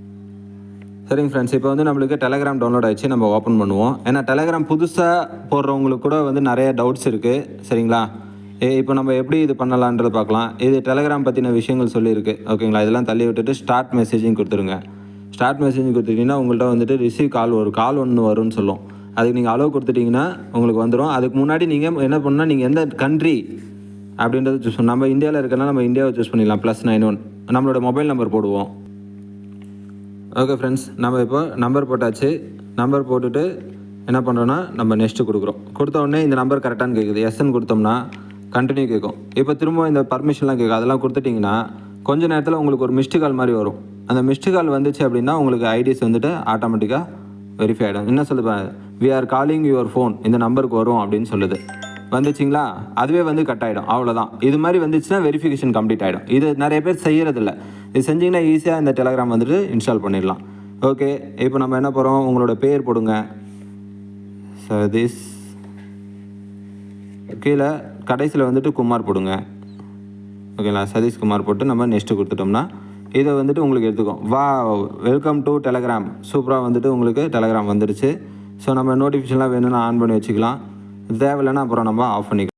சரிங்க ஃப்ரெண்ட்ஸ் இப்போ வந்து நம்மளுக்கு டெலகிராம் டவுன்லோட் ஆகிடுச்சு நம்ம ஓப்பன் பண்ணுவோம். ஏன்னா டெலகிராம் புதுசாக போடுறவங்களுக்கு கூட வந்து நிறைய டவுட்ஸ் இருக்குது சரிங்களா? ஏ இப்போ நம்ம எப்படி இது பண்ணலான்றது பார்க்கலாம். இது டெலகிராம் பற்றின விஷயங்கள் சொல்லியிருக்கு. ஓகேங்களா இதெல்லாம் தள்ளி விட்டுட்டு ஸ்டார்ட் மெசேஜிங் கொடுத்துருங்க. ஸ்டார்ட் மெசேஜ் கொடுத்துட்டிங்கன்னா உங்கள்கிட்ட வந்துட்டு ரிசீவ் கால் ஒரு கால் ஒன்று வரும்னு சொல்லும். அதுக்கு நீங்கள் அலோவ் கொடுத்துட்டிங்கன்னா உங்களுக்கு வந்துடும் அதுக்கு முன்னாடி நீங்கள் என்ன பண்ணால் நீங்கள் எந்த கண்ட்ரி அப்படின்றத சூஸ் பண்ண. நம்ம இந்தியாவில் இருக்கனால நம்ம இந்தியாவை சூஸ் பண்ணிடலாம். ப்ளஸ் நைன் ஒன் நம்மளோட மொபைல் நம்பர் போடுவோம். ஓகே ஃப்ரெண்ட்ஸ் நம்ம இப்போ நம்பர் போட்டாச்சு. நம்பர் போட்டுட்டு என்ன பண்ணுறோன்னா நம்ம நெக்ஸ்ட்டு கொடுக்குறோம். கொடுத்த உடனே இந்த நம்பர் கரெக்டானு கேட்குது எஸ்என் கொடுத்தோம்னா கண்டினியூ கேட்கும் இப்போ திரும்ப இந்த பர்மிஷன்லாம் கேட்கும் அதெல்லாம் கொடுத்துட்டிங்கன்னா கொஞ்ச நேரத்தில் உங்களுக்கு ஒரு மிஸ்டு கால் மாதிரி வரும். அந்த மிஸ்டு கால் வந்துச்சு அப்படின்னா உங்களுக்கு ஐடிஸ் வந்துட்டு ஆட்டோமேட்டிக்காக வெரிஃபை ஆகிடும் என்ன சொல்லுது we are calling your phone இந்த நம்பருக்கு வரும் அப்படின்னு சொல்லுது. வந்துச்சுங்களா? அதுவே வந்து கட் ஆகிடும் அவ்வளோதான் இது மாதிரி வந்துச்சுன்னா வெரிஃபிகேஷன் கம்ப்ளீட் ஆகிடும் இது நிறைய பேர் செய்கிறதில்ல இது செஞ்சிங்கன்னா ஈஸியாக இந்த டெலகிராம் வந்துட்டு இன்ஸ்டால் பண்ணிடலாம். ஓகே இப்போ நம்ம என்ன போகிறோம் உங்களோட பேர் போடுங்க. சதீஷ் கீழே கடைசியில் வந்துட்டு குமார் போடுங்க. ஓகேங்களா சதீஷ் குமார் போட்டு நம்ம நெக்ஸ்ட்டு கொடுத்துட்டோம்னா இதை வந்துட்டு உங்களுக்கு எடுத்துக்கும். வா வெல்கம் டு டெலகிராம் சூப்பராக வந்துட்டு உங்களுக்கு டெலகிராம் வந்துடுச்சு ஸோ நம்ம நோட்டிஃபிகேஷன்லாம் வேணும்னா ஆன் பண்ணி வச்சுக்கலாம். தேவையில்லைன்னா அப்புறம் நம்ம ஆஃப் பண்ணிக்கலாம்.